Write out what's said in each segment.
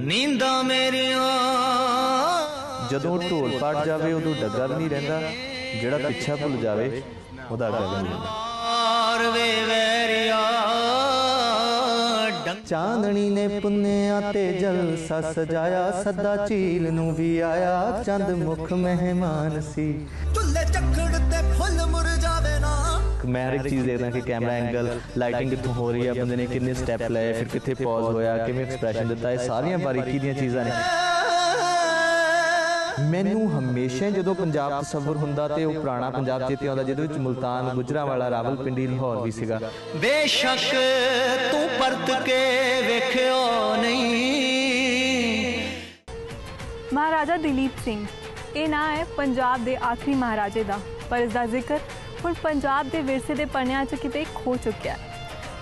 ਨੀਂਦਾਂ ਮੇਰੀਆਂ। ਜਦੋਂ ਢੋਲ ਪੜ ਜਾਵੇ ਉਦੋਂ ਡੱਗਾ ਵੀ ਨਹੀਂ ਰਹਿੰਦਾ। ਜਿਹੜਾ ਪਿੱਛਾ ਭੁੱਲ ਜਾਵੇ ਉਹਦਾ ਵੀ ਨਹੀਂ ਮਾਰ ਵੇ ਵੈਰਿਆ ਚਾਂਦਣੀ ਨੇ ਪੁੰਨਿਆ ਤੇ ਜਲਸਾ ਸਜਾਇਆ ਸਦਾ ਝੀਲ ਨੂੰ ਵੀ ਆਇਆ ਚੰਦ ਮੁਖ ਮਹਿਮਾਨ ਸੀ। ਮੈਂ ਹਰ ਇੱਕ ਚੀਜ਼ ਦੇਖਦਾ ਕਿ ਕੈਮਰਾ ਐਂਗਲ ਲਾਈਟਿੰਗ ਕਿੱਥੋਂ ਹੋ ਰਹੀ ਹੈ ਬੰਦੇ ਨੇ ਕਿੰਨੇ ਸਟੈਪ ਲਏ ਫਿਰ ਕਿੱਥੇ ਪੌਜ਼ ਹੋਇਆ ਕਿਵੇਂ ਐਕਸਪ੍ਰੈਸ਼ਨ ਦਿੱਤਾ ਇਹ ਸਾਰੀਆਂ ਬਾਰੀਕੀ ਦੀਆਂ ਚੀਜ਼ਾਂ ਨੇ। ਮੈਨੂੰ ਹਮੇਸ਼ਾ ਜਦੋਂ ਪੰਜਾਬ ਤਸਵੁਰ ਹੁੰਦਾ ਤੇ ਉਹ ਪੁਰਾਣਾ ਪੰਜਾਬ ਚੇਤੇ ਆਉਂਦਾ ਜਿਹਦੇ ਵਿੱਚ ਮੁਲਤਾਨ ਗੁਜਰਾਂਵਾਲਾ ਰਾਵਲਪਿੰਡੀ ਲਾਹੌਰ ਵੀ ਸੀਗਾ। ਬੇਸ਼ੱਕ ਤੂੰ ਪਰਤ ਕੇ ਵੇਖਿਓ ਨਹੀਂ। ਮਹਾਰਾਜਾ ਦਲੀਪ ਸਿੰਘ ਇਹ ਨਾਂ ਹੈ ਪੰਜਾਬ ਦੇ ਆਖਰੀ ਮਹਾਰਾਜੇ ਦਾ ਪਰ ਇਸ ਦਾ ਜ਼ਿਕਰ ਹੁਣ ਪੰਜਾਬ ਦੇ ਵਿਰਸੇ ਦੇ ਪੰਨਿਆਂ 'ਚ ਕਿਤੇ ਖੋ ਚੁੱਕਿਆ ਹੈ।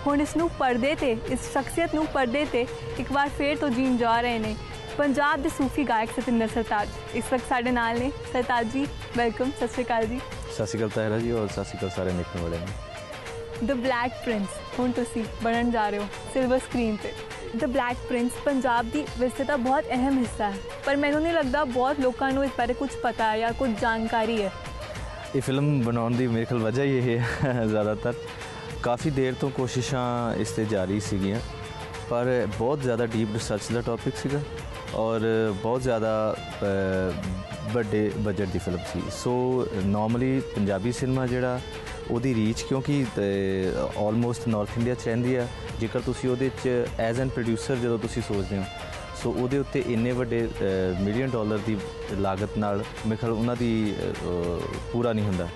ਹੁਣ ਇਸ ਨੂੰ ਪਰਦੇ ਤੇ ਇਸ ਸ਼ਖਸੀਅਤ ਨੂੰ ਪਰਦੇ ਤੇ ਇੱਕ ਵਾਰ ਫੇਰ ਤੋਂ ਜੀਣ ਜਾ ਰਹੇ ਨੇ ਪੰਜਾਬ ਦੇ ਸੂਫੀ ਗਾਇਕ ਸਤਿੰਦਰ ਸਰਤਾਜ। ਇਸ ਵਕਤ ਸਾਡੇ ਨਾਲ ਨੇ। ਸਰਤਾਜ ਜੀ ਵੈਲਕਮ ਸਤਿ ਸ਼੍ਰੀ ਅਕਾਲ ਜੀ। ਸਤਿ ਸ਼੍ਰੀ ਅਕਾਲ ਤਾਹਿਰਾ ਜੀ ਔਰ ਸਤਿ ਸ਼੍ਰੀ ਅਕਾਲ ਸਾਰੇ ਦੇਖਣ ਵਾਲਿਆਂ ਨੂੰ। ਦ ਬਲੈਕ ਪ੍ਰਿੰਸ ਹੁਣ ਤੁਸੀਂ ਬਣਨ ਜਾ ਰਹੇ ਹੋ ਸਿਲਵਰ ਸਕਰੀਨ ਤੇ। ਦ ਬਲੈਕ ਪ੍ਰਿੰਸ ਪੰਜਾਬ ਦੀ ਵਿਰਸੇ ਦਾ ਬਹੁਤ ਅਹਿਮ ਹਿੱਸਾ ਹੈ। ਪਰ ਮੈਨੂੰ ਨਹੀਂ ਲੱਗਦਾ ਬਹੁਤ ਲੋਕਾਂ ਨੂੰ ਇਸ ਬਾਰੇ ਕੁਝ ਪਤਾ ਹੈ ਜਾਂ ਕੁਝ ਜਾਣਕਾਰੀ ਹੈ। ਇਹ ਫਿਲਮ ਬਣਾਉਣ ਦੀ ਮੇਰੇ ਖਿਆਲ ਵਜ੍ਹਾ ਹੀ ਇਹ ਹੈ, ਜ਼ਿਆਦਾਤਰ। ਕਾਫੀ ਦੇਰ ਤੋਂ ਕੋਸ਼ਿਸ਼ਾਂ ਇਸ ਤੇ ਜਾਰੀ ਸੀਗੀਆਂ, ਪਰ ਬਹੁਤ ਜ਼ਿਆਦਾ ਡੀਪ ਰਿਸਰਚ ਦਾ ਟੌਪਿਕ ਸੀਗਾ ਔਰ ਬਹੁਤ ਜ਼ਿਆਦਾ ਵੱਡੇ ਬਜਟ ਦੀ ਫਿਲਮ ਸੀ। ਸੋ ਨਾਰਮਲੀ ਪੰਜਾਬੀ ਸਿਨੇਮਾ ਜਿਹੜਾ, ਉਹਦੀ ਰੀਚ ਕਿਉਂਕਿ ਆਲਮੋਸਟ ਨਾਰਥ ਇੰਡੀਆ ਚ ਰਹਿੰਦੀ ਆ। ਜੇਕਰ ਤੁਸੀਂ ਉਹਦੇ ਚ ਐਜ਼ ਐਨ ਪ੍ਰੋਡਿਊਸਰ ਜਦੋਂ ਤੁਸੀਂ ਸੋਚਦੇ ਹੋ ਸੋ ਉਹਦੇ ਉੱਤੇ ਇੰਨੇ ਵੱਡੇ ਮਿਲੀਅਨ ਡਾਲਰ ਦੀ ਲਾਗਤ ਨਾਲ ਮੇਰੇ ਖਿਆਲ ਉਹਨਾਂ ਦੀ ਪੂਰਾ ਨਹੀਂ ਹੁੰਦਾ।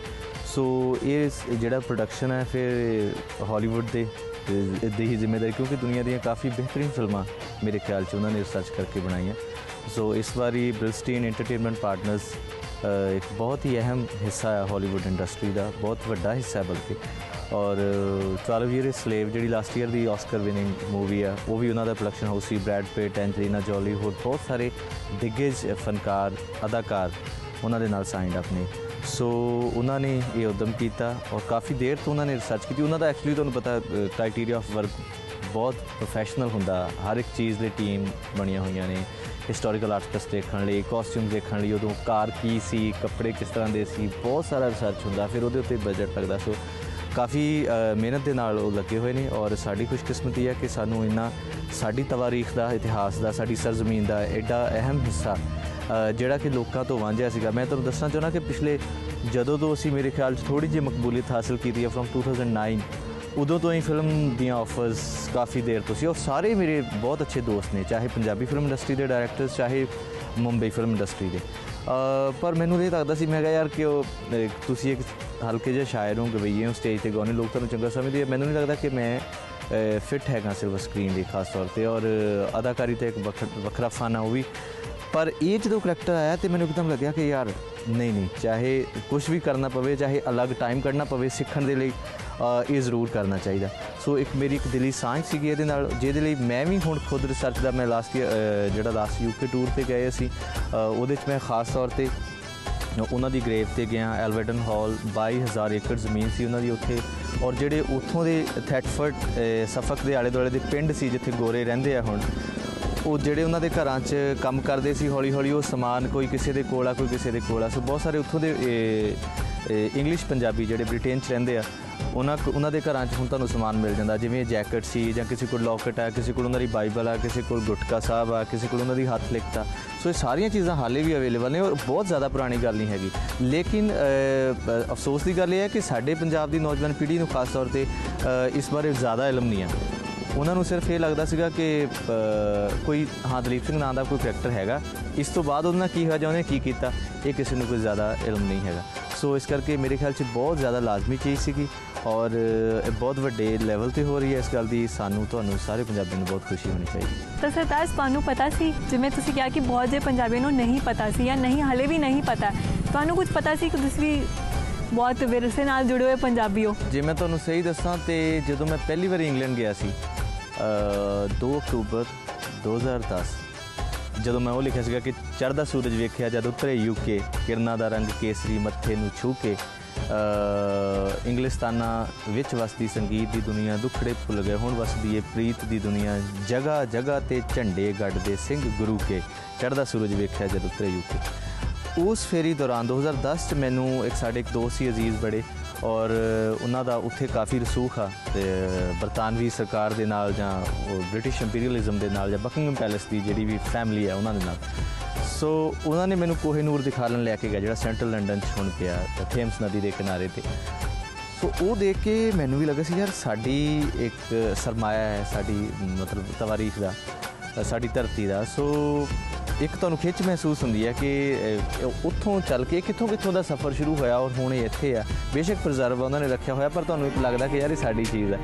ਸੋ ਇਹ ਜਿਹੜਾ ਪ੍ਰੋਡਕਸ਼ਨ ਹੈ ਫਿਰ ਹਾਲੀਵੁੱਡ ਦੇ ਅ, ਹੀ ਜ਼ਿੰਮੇਵਾਰੀ ਕਿਉਂਕਿ ਦੁਨੀਆ ਦੀਆਂ ਕਾਫੀ ਬਿਹਤਰੀਨ ਫਿਲਮਾਂ ਮੇਰੇ ਖਿਆਲ 'ਚ ਉਹਨਾਂ ਨੇ ਰਿਸਰਚ ਕਰਕੇ ਬਣਾਈਆਂ। ਸੋ ਇਸ ਵਾਰੀ ਬ੍ਰਿਲਸਟੀਨ ਐਂਟਰਟੇਨਮੈਂਟ ਪਾਰਟਨਰਸ ਇੱਕ ਬਹੁਤ ਹੀ ਅਹਿਮ ਹਿੱਸਾ ਹੈ ਹਾਲੀਵੁੱਡ ਇੰਡਸਟਰੀ ਦਾ ਬਹੁਤ ਵੱਡਾ ਹਿੱਸਾ ਹੈ ਬਲਕਿ ਔਰ 12 ਈਅਰ ਸਲੇਵ ਜਿਹੜੀ ਲਾਸਟ ਈਅਰ ਦੀ ਆਸਕਰ ਵਿਨਿੰਗ ਮੂਵੀ ਆ, ਉਹ ਵੀ ਉਹਨਾਂ ਦਾ ਪ੍ਰੋਡਕਸ਼ਨ ਹਾਊਸ ਸੀ। ਬ੍ਰੈਡ ਪਿਟ ਐਂਜਲੀਨਾ ਜੋਲੀ ਹੋਰ ਬਹੁਤ ਸਾਰੇ ਦਿੱਗਜ ਫਨਕਾਰ, ਅਦਾਕਾਰ ਉਹਨਾਂ ਦੇ ਨਾਲ ਸਾਈਨਡ ਅਪ ਨੇ। ਸੋ ਉਹਨਾਂ ਨੇ ਇਹ ਉਦਮ ਕੀਤਾ ਔਰ ਕਾਫੀ ਦੇਰ ਤੋਂ ਉਹਨਾਂ ਨੇ ਰਿਸਰਚ ਕੀਤੀ। ਉਹਨਾਂ ਦਾ ਐਕਚੁਅਲੀ ਤੁਹਾਨੂੰ ਪਤਾ ਕ੍ਰਾਈਟੇਰੀਆ ਆਫ ਵਰਕ ਬਹੁਤ ਪ੍ਰੋਫੈਸ਼ਨਲ ਹੁੰਦਾ। ਹਰ ਇੱਕ ਚੀਜ਼ ਦੀ ਟੀਮ ਬਣੀਆਂ ਹੋਈਆਂ ਨੇ। ਹਿਸਟੋਰੀਕਲ ਆਰਟਿਸਟ ਦੇਖਣ ਲਈ ਕਾਸਟਿਊਮ ਦੇਖਣ ਲਈ, ਉਦੋਂ ਕਾਰ ਕੀ ਸੀ, ਕੱਪੜੇ ਕਿਸ ਤਰ੍ਹਾਂ ਦੇ ਸੀ, ਬਹੁਤ ਸਾਰਾ ਰਿਸਰਚ ਹੁੰਦਾ। ਫਿਰ ਉਹਦੇ ਉੱਤੇ ਬਜਟ ਲੱਗਦਾ। ਸੋ ਕਾਫੀ ਮਿਹਨਤ ਦੇ ਨਾਲ ਉਹ ਲੱਗੇ ਹੋਏ ਨੇ ਔਰ ਸਾਡੀ ਖੁਸ਼ਕਿਸਮਤੀ ਹੈ ਕਿ ਸਾਨੂੰ ਇੰਨਾ ਸਾਡੀ ਤਵਾਰੀਖ ਦਾ ਇਤਿਹਾਸ ਦਾ, ਸਾਡੀ ਸਰਜ਼ਮੀਨ ਦਾ ਐਡਾ ਅਹਿਮ ਹਿੱਸਾ ਜਿਹੜਾ ਕਿ ਲੋਕਾਂ ਤੋਂ ਵਾਂਝਿਆ ਸੀਗਾ। ਮੈਂ ਤੁਹਾਨੂੰ ਦੱਸਣਾ ਚਾਹੁੰਦਾ ਕਿ ਪਿਛਲੇ ਜਦੋਂ ਤੋਂ ਅਸੀਂ ਮੇਰੇ ਖਿਆਲ 'ਚ ਥੋੜੀ ਜਿਹੀ ਮਕਬੂਲੀਅਤ ਹਾਸਲ ਕੀਤੀ ਹੈ ਫਰਮ 2009 ਉਦੋਂ ਤੋਂ ਹੀ ਫਿਲਮ ਦੀਆਂ ਆਫਰਸ ਕਾਫੀ ਦੇਰ ਤੋਂ ਸੀ। ਔਰ ਸਾਰੇ ਮੇਰੇ ਬਹੁਤ ਅੱਛੇ ਦੋਸਤ ਨੇ, ਚਾਹੇ ਪੰਜਾਬੀ ਫਿਲਮ ਇੰਡਸਟਰੀ ਦੇ ਡਾਇਰੈਕਟਰਸ ਚਾਹੇ ਮੁੰਬਈ ਫਿਲਮ ਇੰਡਸਟਰੀ ਦੇ। ਪਰ ਮੈਨੂੰ ਇਹ ਲੱਗਦਾ ਸੀ ਮੈਂ ਕਿਹਾ ਯਾਰ ਕਿ ਉਹ ਅ, ਤੁਸੀਂ ਇੱਕ ਹਲਕੇ ਜਿਹੇ ਸ਼ਾਇਰ ਹੋ ਗਵਈਏ ਹੋ ਸਟੇਜ ਤੇ ਗਾਉਣੇ ਲੋਕ ਤੁਹਾਨੂੰ ਚੰਗਾ ਸਮਝਦੇ ਆ। ਮੈਨੂੰ ਨਹੀਂ ਲੱਗਦਾ ਕਿ ਮੈਂ ਫਿੱਟ ਹੈਗਾ ਸਿਲਵਰ ਸਕਰੀਨ ਲਈ ਖਾਸ ਤੌਰ ਤੇ। ਔਰ ਅਦਾਕਾਰੀ ਤੇ ਇੱਕ ਵੱਖ- ਵੱਖਰਾ ਫਨ ਆ ਉਹ ਵੀ। ਪਰ ਇਹ ਜਦੋਂ ਕਰੈਕਟਰ ਆਇਆ ਤੇ ਮੈਨੂੰ ਇੱਕਦਮ ਲੱਗਿਆ ਕਿ ਯਾਰ ਨਹੀਂ ਨਹੀਂ ਚਾਹੇ ਕੁਝ ਵੀ ਕਰਨਾ ਪਵੇ ਚਾਹੇ ਅਲੱਗ ਟਾਈਮ ਕੱਢਣਾ ਪਵੇ ਸਿੱਖਣ ਦੇ ਲਈ ਇਹ ਜ਼ਰੂਰ ਕਰਨਾ ਚਾਹੀਦਾ। ਸੋ ਇੱਕ ਮੇਰੀ ਇੱਕ ਦਿਲੀ ਸਾਂਝ ਸੀਗੀ ਇਹਦੇ ਨਾਲ ਜਿਹਦੇ ਲਈ ਮੈਂ ਵੀ ਹੁਣ ਖੁਦ ਰਿਸਰਚ ਦਾ ਮੈਂ ਲਾਸਟ ਜਿਹੜਾ ਲਾਸਟ ਯੂਕੇ ਟੂਰ ਤੇ ਗਏ ਅਸੀਂ ਉਹਦੇ 'ਚ ਮੈਂ ਖਾਸ ਤੌਰ ਤੇ ਉਹਨਾਂ ਦੀ ਗ੍ਰੇਵ ਤੇ ਗਿਆ ਐਲਵਰਟਨ ਹਾਲ 22000 ਏਕੜ ਜ਼ਮੀਨ ਸੀ ਉਹਨਾਂ ਦੀ ਉੱਥੇ। ਔਰ ਜਿਹੜੇ ਉੱਥੋਂ ਦੇ ਥੈਟਫਰਡ ਅ, ਸਫਕ ਦੇ ਆਲੇ ਦੁਆਲੇ ਦੇ ਪਿੰਡ ਸੀ ਜਿੱਥੇ ਗੋਰੇ ਰਹਿੰਦੇ ਆ ਹੁਣ ਉਹ ਜਿਹੜੇ ਉਹਨਾਂ ਦੇ ਘਰਾਂ 'ਚ ਕੰਮ ਕਰਦੇ ਸੀ ਹੌਲੀ ਹੌਲੀ ਉਹ ਸਮਾਨ ਕੋਈ ਕਿਸੇ ਦੇ ਕੋਲ ਆ, ਕੋਈ ਕਿਸੇ ਦੇ ਕੋਲ ਆ। ਸੋ ਬਹੁਤ ਸਾਰੇ ਉੱਥੋਂ ਦੇ ਇੰਗਲਿਸ਼ ਪੰਜਾਬੀ ਜਿਹੜੇ ਬ੍ਰਿਟੇਨ 'ਚ ਰਹਿੰਦੇ ਆ, ਉਹਨਾਂ ਉਹਨਾਂ ਦੇ ਘਰਾਂ 'ਚ ਹੁਣ ਤੁਹਾਨੂੰ ਸਮਾਨ ਮਿਲ ਜਾਂਦਾ। ਜਿਵੇਂ ਇਹ ਜੈਕਟ ਸੀ ਜਾਂ ਕਿਸੇ ਕੋਲ ਲੋਕਟ ਆ, ਕਿਸੇ ਕੋਲ ਉਹਨਾਂ ਦੀ ਬਾਈਬਲ ਆ, ਕਿਸੇ ਕੋਲ ਗੁਟਕਾ ਸਾਹਿਬ ਆ, ਕਿਸੇ ਕੋਲ ਉਹਨਾਂ ਦੀ ਹੱਥ ਲਿਖਤਾ ਸੋ ਇਹ ਸਾਰੀਆਂ ਚੀਜ਼ਾਂ ਹਾਲੇ ਵੀ ਅਵੇਲੇਬਲ ਨੇ ਔਰ ਬਹੁਤ ਜ਼ਿਆਦਾ ਪੁਰਾਣੀ ਗੱਲ ਨਹੀਂ ਹੈਗੀ। ਲੇਕਿਨ ਅਫਸੋਸ ਦੀ ਗੱਲ ਇਹ ਹੈ ਕਿ ਸਾਡੇ ਪੰਜਾਬ ਦੀ ਨੌਜਵਾਨ ਪੀੜ੍ਹੀ ਨੂੰ ਖਾਸ ਤੌਰ ਤੇ ਇਸ ਬਾਰੇ ਜ਼ਿਆਦਾ ਇਲਮ ਨਹੀਂ ਹੈ ਉਹਨਾਂ ਨੂੰ ਸਿਰਫ ਇਹ ਲੱਗਦਾ ਸੀਗਾ ਕਿ ਕੋਈ ਹਾਂ ਦਲੀਪ ਸਿੰਘ ਨਾਂ ਦਾ ਕੋਈ ਕਰੈਕਟਰ ਹੈਗਾ। ਇਸ ਤੋਂ ਬਾਅਦ ਉਹਨਾਂ ਕੀ ਹੋਇਆ ਜਾਂ ਉਹਨੇ ਕੀ ਕੀਤਾ ਇਹ ਕਿਸੇ ਨੂੰ ਕੋਈ ਜ਼ਿਆਦਾ ਇਲਮ ਨਹੀਂ ਹੈਗਾ। ਸੋ ਇਸ ਕਰਕੇ ਮੇਰੇ ਖਿਆਲ 'ਚ ਬਹੁਤ ਜ਼ਿਆਦਾ ਲਾਜ਼ਮੀ ਚੀਜ਼ ਸੀਗੀ ਔਰ ਇਹ ਬਹੁਤ ਵੱਡੇ ਲੈਵਲ ਤੇ ਹੋ ਰਹੀ ਹੈ ਇਸ ਗੱਲ ਦੀ। ਸਾਨੂੰ ਤੁਹਾਨੂੰ ਸਾਰੇ ਪੰਜਾਬੀਆਂ ਨੂੰ ਬਹੁਤ ਖੁਸ਼ੀ ਹੋਣੀ ਚਾਹੀਦੀ। ਤਾਂ ਸਰਤਾਜ ਤੁਹਾਨੂੰ ਪਤਾ ਸੀ ਜਿਵੇਂ ਤੁਸੀਂ ਕਿਹਾ ਕਿ ਬਹੁਤ ਜੇ ਪੰਜਾਬੀਆਂ ਨੂੰ ਨਹੀਂ ਪਤਾ ਸੀ ਜਾਂ ਨਹੀਂ ਹਲੇ ਵੀ ਨਹੀਂ ਪਤਾ ਤੁਹਾਨੂੰ ਕੁਝ ਪਤਾ ਸੀ ਕਿ ਤੁਸੀਂ ਬਹੁਤ ਵਿਰਸੇ ਨਾਲ ਜੁੜੇ ਹੋਏ ਪੰਜਾਬੀ ਹੋ? ਜੇ ਮੈਂ ਤੁਹਾਨੂੰ ਸਹੀ ਦੱਸਾਂ ਤੇ ਜਦੋਂ ਮੈਂ ਪਹਿਲੀ ਵਾਰ ਇੰਗਲੈਂਡ ਗਿਆ ਸੀ 2 ਅਕਤੂਬਰ 2010 ਜਦੋਂ ਮੈਂ ਉਹ ਲਿਖਿਆ ਸੀਗਾ ਕਿ ਚੜ੍ਹਦਾ ਸੂਰਜ ਵੇਖਿਆ ਜਦ ਉਤਰੇ ਯੂਕੇ ਕਿਰਨਾਂ ਦਾ ਰੰਗ ਕੇਸਰੀ ਮੱਥੇ ਨੂੰ ਛੂ ਕੇ ਅ, ਇੰਗਲਿਸਤਾਨਾਂ ਵਿੱਚ ਵਸਦੀ ਸੰਗੀਤ ਦੀ ਦੁਨੀਆ ਦੁਖੜੇ ਭੁੱਲ ਗਏ ਹੁਣ ਵਸਦੀ ਏ ਪ੍ਰੀਤ ਦੀ ਦੁਨੀਆ ਜਗ੍ਹਾ ਜਗ੍ਹਾ ਤੇ ਝੰਡੇ ਗੱਡਦੇ ਸਿੰਘ ਗੁਰੂ ਕੇ ਚੜ੍ਹਦਾ ਸੂਰਜ ਵੇਖਿਆ ਜਦ ਉਤਰੇ ਯੂਕੇ ਉਸ ਫੇਰੀ ਦੌਰਾਨ 2010 ਚ ਮੈਨੂੰ ਇੱਕ ਸਾਡੇ ਇੱਕ ਦੋਸਤ ਸੀ ਅਜ਼ੀਜ਼ ਬੜੇ ਔਰ ਉਹਨਾਂ ਦਾ ਉੱਥੇ ਕਾਫੀ ਰਸੂਖ ਆ ਤੇ ਬਰਤਾਨਵੀ ਸਰਕਾਰ ਦੇ ਨਾਲ ਜਾਂ ਉਹ ਬ੍ਰਿਟਿਸ਼ ਇੰਪੀਰੀਅਲਿਜ਼ਮ ਦੇ ਨਾਲ ਜਾਂ ਬਕਿੰਗਮ ਪੈਲੇਸ ਦੀ ਜਿਹੜੀ ਵੀ ਫੈਮਿਲੀ ਹੈ ਉਹਨਾਂ ਦੇ ਨਾਲ। ਸੋ ਉਹਨਾਂ ਨੇ ਮੈਨੂੰ ਕੋਹੇਨੂਰ ਦਿਖਾਲਣ ਲੈ ਕੇ ਗਿਆ ਜਿਹੜਾ ਸੈਂਟਰਲ ਲੰਡਨ 'ਚ ਹੁਣ ਪਿਆ ਥੇਮਸ ਨਦੀ ਦੇ ਕਿਨਾਰੇ ਤੇ। ਸੋ ਉਹ ਦੇਖ ਕੇ ਮੈਨੂੰ ਵੀ ਲੱਗਾ ਸੀ, ਯਾਰ ਸਾਡੀ ਇੱਕ ਸਰਮਾਇਆ ਹੈ, ਸਾਡੀ ਮਤਲਬ ਤਵਾਰੀਖ ਦਾ, ਸਾਡੀ ਧਰਤੀ ਦਾ। ਸੋ ਇੱਕ ਤੁਹਾਨੂੰ ਖਿੱਚ ਮਹਿਸੂਸ ਹੁੰਦੀ ਹੈ ਕਿ ਉੱਥੋਂ ਚੱਲ ਕੇ ਕਿੱਥੋਂ ਕਿੱਥੋਂ ਦਾ ਸਫ਼ਰ ਸ਼ੁਰੂ ਹੋਇਆ ਔਰ ਹੁਣ ਇਹ ਇੱਥੇ ਆ। ਬੇਸ਼ੱਕ ਪ੍ਰੀਜ਼ਰਵ ਉਹਨਾਂ ਨੇ ਰੱਖਿਆ ਹੋਇਆ, ਪਰ ਤੁਹਾਨੂੰ ਇੱਕ ਲੱਗਦਾ ਕਿ ਯਾਰ ਇਹ ਸਾਡੀ ਚੀਜ਼ ਹੈ।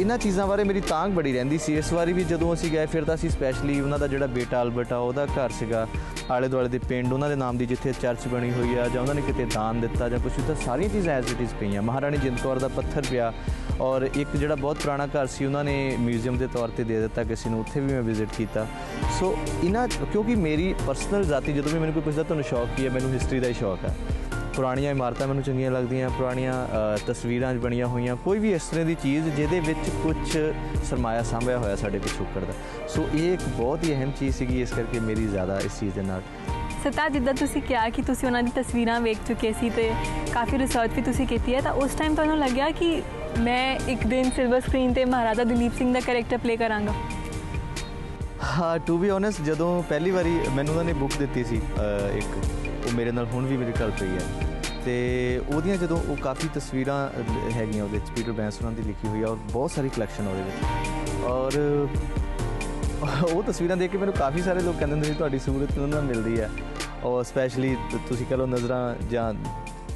ਇਹਨਾਂ ਚੀਜ਼ਾਂ ਬਾਰੇ ਮੇਰੀ ਤਾਂਗ ਬੜੀ ਰਹਿੰਦੀ ਸੀ। ਇਸ ਵਾਰੀ ਵੀ ਜਦੋਂ ਅਸੀਂ ਗਏ, ਫਿਰ ਤਾਂ ਅਸੀਂ ਸਪੈਸ਼ਲੀ ਉਹਨਾਂ ਦਾ ਜਿਹੜਾ ਬੇਟਾ ਅਲਬਰਟ ਆ ਉਹਦਾ ਘਰ ਸੀਗਾ। ਆਲੇ ਦੁਆਲੇ ਦੇ ਪਿੰਡ, ਉਹਨਾਂ ਦੇ ਨਾਮ ਦੀ ਜਿੱਥੇ ਚਰਚ ਬਣੀ ਹੋਈ ਆ, ਜਾਂ ਉਹਨਾਂ ਨੇ ਕਿਤੇ ਦਾਨ ਦਿੱਤਾ ਜਾਂ ਕੁਝ ਤਾਂ ਸਾਰੀਆਂ ਚੀਜ਼ਾਂ ਐਜ਼ ਇਟ ਇਜ਼ ਪਈਆਂ। ਮਹਾਰਾਣੀ ਜਿੰਦ ਕੌਰ ਦਾ ਪੱਥਰ ਪਿਆ। ਔਰ ਇੱਕ ਜਿਹੜਾ ਬਹੁਤ ਪੁਰਾਣਾ ਘਰ ਸੀ, ਉਹਨਾਂ ਨੇ ਮਿਊਜ਼ੀਅਮ ਦੇ ਤੌਰ ਤੇ ਦੇ ਦਿੱਤਾ, ਕਿਸੇ ਨੂੰ ਉੱਥੇ ਵੀ ਮੈਂ ਵਿਜ਼ਿਟ ਕੀਤਾ। ਸੋ ਇਹਨਾਂ ਕਿਉਂਕਿ ਮੇਰੀ ਪਰਸਨਲ ਜ਼ਾਤੀ, ਜਦੋਂ ਵੀ ਮੈਨੂੰ ਕੋਈ ਪੁੱਛਦਾ, ਤੁਹਾਨੂੰ ਸ਼ੌਕ ਕੀ ਹੈ? ਮੈਨੂੰ ਹਿਸਟਰੀ ਦਾ ਹੀ ਸ਼ੌਕ ਹੈ ਪੁਰਾਣੀਆਂ ਇਮਾਰਤਾਂ ਮੈਨੂੰ ਚੰਗੀਆਂ ਲੱਗਦੀਆਂ, ਪੁਰਾਣੀਆਂ ਤਸਵੀਰਾਂ ਬਣੀਆਂ ਹੋਈਆਂ। ਕੋਈ ਵੀ ਇਸ ਤਰ੍ਹਾਂ ਦੀ ਚੀਜ਼ ਜਿਹਦੇ ਵਿੱਚ ਕੁਝ ਸਰਮਾਇਆ ਸਾਂਭਿਆ ਹੋਇਆ ਸਾਡੇ ਪਿਛੋਕੜ ਦਾ। ਸੋ ਇਹ ਇੱਕ ਬਹੁਤ ਹੀ ਅਹਿਮ ਚੀਜ਼ ਸੀਗੀ, ਇਸ ਕਰਕੇ ਮੇਰੀ ਜ਼ਿਆਦਾ ਇਸ ਚੀਜ਼ ਦੇ ਨਾਲ। ਸਤਾ, ਜਿੱਦਾਂ ਤੁਸੀਂ ਕਿਹਾ ਕਿ ਤੁਸੀਂ ਉਹਨਾਂ ਦੀ ਤਸਵੀਰਾਂ ਵੇਖ ਚੁੱਕੇ ਸੀ ਤੇ ਕਾਫੀ ਰਿਸਰਚ ਵੀ ਤੁਸੀਂ ਕੀਤੀ ਹੈ, ਤਾਂ ਉਸ ਟਾਈਮ ਤੁਹਾਨੂੰ ਲੱਗਿਆ ਕਿ ਮੈਂ ਇੱਕ ਦਿਨ ਸਿਲਵਰ ਸਕਰੀਨ ਤੇ ਮਹਾਰਾਜਾ ਦਲੀਪ ਸਿੰਘ ਦਾ ਕੈਰੈਕਟਰ ਪਲੇ ਕਰਾਂਗਾ। ਹਾਂ ਟੂ ਬੀ ਓਨੈਸਟ ਜਦੋਂ ਪਹਿਲੀ ਵਾਰੀ ਮੈਨੂੰ ਉਹਨਾਂ ਨੇ ਬੁੱਕ ਦਿੱਤੀ ਸੀ ਇੱਕ, ਉਹ ਮੇਰੇ ਨਾਲ ਹੁਣ ਵੀ ਮੇਰੇ ਘਰ ਪਈ ਹੈ। ਤੇ ਉਹਦੀਆਂ ਜਦੋਂ ਉਹ ਕਾਫੀ ਤਸਵੀਰਾਂ ਹੈਗੀਆਂ ਉਹਦੇ ਵਿੱਚ ਪੀਟਰ ਬੈਂਸ ਉਹਨਾਂ ਦੀ ਲਿਖੀ ਹੋਈ ਆ ਔਰ ਬਹੁਤ ਸਾਰੀ ਕਲੈਕਸ਼ਨ ਉਹਦੇ ਵਿੱਚ। ਔਰ ਉਹ ਤਸਵੀਰਾਂ ਦੇਖ ਕੇ ਮੈਨੂੰ ਕਾਫੀ ਸਾਰੇ ਲੋਕ ਕਹਿੰਦੇ ਹੁੰਦੇ ਸੀ, ਤੁਹਾਡੀ ਸੂਰਤ ਉਹਨਾਂ ਨਾਲ ਮਿਲਦੀ ਹੈ? ਔਰ ਸਪੈਸ਼ਲੀ ਤੁਸੀਂ ਕਹ ਲਓ ਨਜ਼ਰਾਂ ਜਾਂ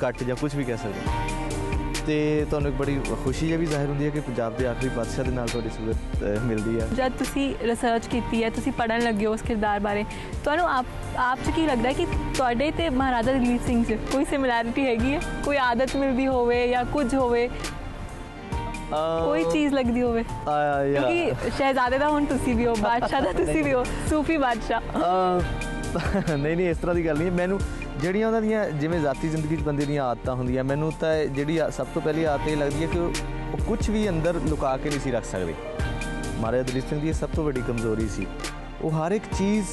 ਕੱਟ ਜਾਂ ਕੁਝ ਵੀ ਕਹਿ ਸਕਦੇ ਹੋ। ਤੇ ਤੁਹਾਨੂੰ ਇੱਕ ਬੜੀ ਖੁਸ਼ੀ ਇਹ ਵੀ ਜ਼ਾਹਿਰ ਹੁੰਦੀ ਹੈ ਕਿ ਪੰਜਾਬ ਦੇ ਆਖਰੀ ਬਾਦਸ਼ਾਹ ਦੇ ਨਾਲ ਤੁਹਾਡੀ ਸੂਰਤ ਮਿਲਦੀ ਹੈ। ਜਦ ਤੁਸੀਂ ਰਿਸਰਚ ਕੀਤੀ ਹੈ ਤੁਸੀਂ ਪੜਨ ਲੱਗੇ ਹੋ ਉਸ ਕਿਰਦਾਰ ਬਾਰੇ ਤੁਹਾਨੂੰ ਆਪ ਆਪ 'ਚ ਕੀ ਲੱਗਦਾ ਕਿ ਤੁਹਾਡੇ ਤੇ ਮਹਾਰਾਜਾ ਦਲੀਪ ਸਿੰਘ 'ਚ ਕੋਈ ਸਿਮਿਲੈਰਿਟੀ ਹੈਗੀ ਹੈ? ਕੋਈ ਆਦਤ ਮਿਲਦੀ ਹੋਵੇ ਜਾਂ ਕੁਝ ਹੋਵੇ? ਕੋਈ ਚੀਜ਼ ਲੱਗਦੀ ਹੋਵੇ? ਕਿਉਂਕਿ ਸ਼ਹਿਜ਼ਾਦੇ ਦਾ ਹੁਣ ਤੁਸੀਂ ਵੀ ਹੋ ਬਾਦਸ਼ਾਹ ਦਾ ਤੁਸੀਂ ਵੀ ਹੋ ਸੂਫੀ ਬਾਦਸ਼ਾਹ। ਨਹੀਂ ਨਹੀਂ ਇਸ ਤਰ੍ਹਾਂ ਦੀ ਗੱਲ ਨਹੀਂ। ਮੈਨੂੰ ਜਿਹੜੀਆਂ ਉਹਨਾਂ ਦੀਆਂ ਜਿਵੇਂ ਜ਼ਾਤੀ ਜ਼ਿੰਦਗੀ 'ਚ ਬੰਦੇ ਦੀਆਂ ਆਦਤਾਂ ਹੁੰਦੀਆਂ, ਮੈਨੂੰ ਤਾਂ ਇਹ ਜਿਹੜੀ ਆ- ਸਭ ਤੋਂ ਪਹਿਲੀ ਆਦਤ ਇਹ ਲੱਗਦੀ ਹੈ ਕਿ ਉਹ ਕੁਝ ਵੀ ਅੰਦਰ ਲੁਕਾ ਕੇ ਨਹੀਂ ਸੀ ਰੱਖ ਸਕਦੇ। ਮਹਾਰਾਜਾ ਦਲੀਪ ਸਿੰਘ ਦੀ ਇਹ ਸਭ ਤੋਂ ਵੱਡੀ ਕਮਜ਼ੋਰੀ ਸੀ। ਉਹ ਹਰ ਇੱਕ ਚੀਜ਼,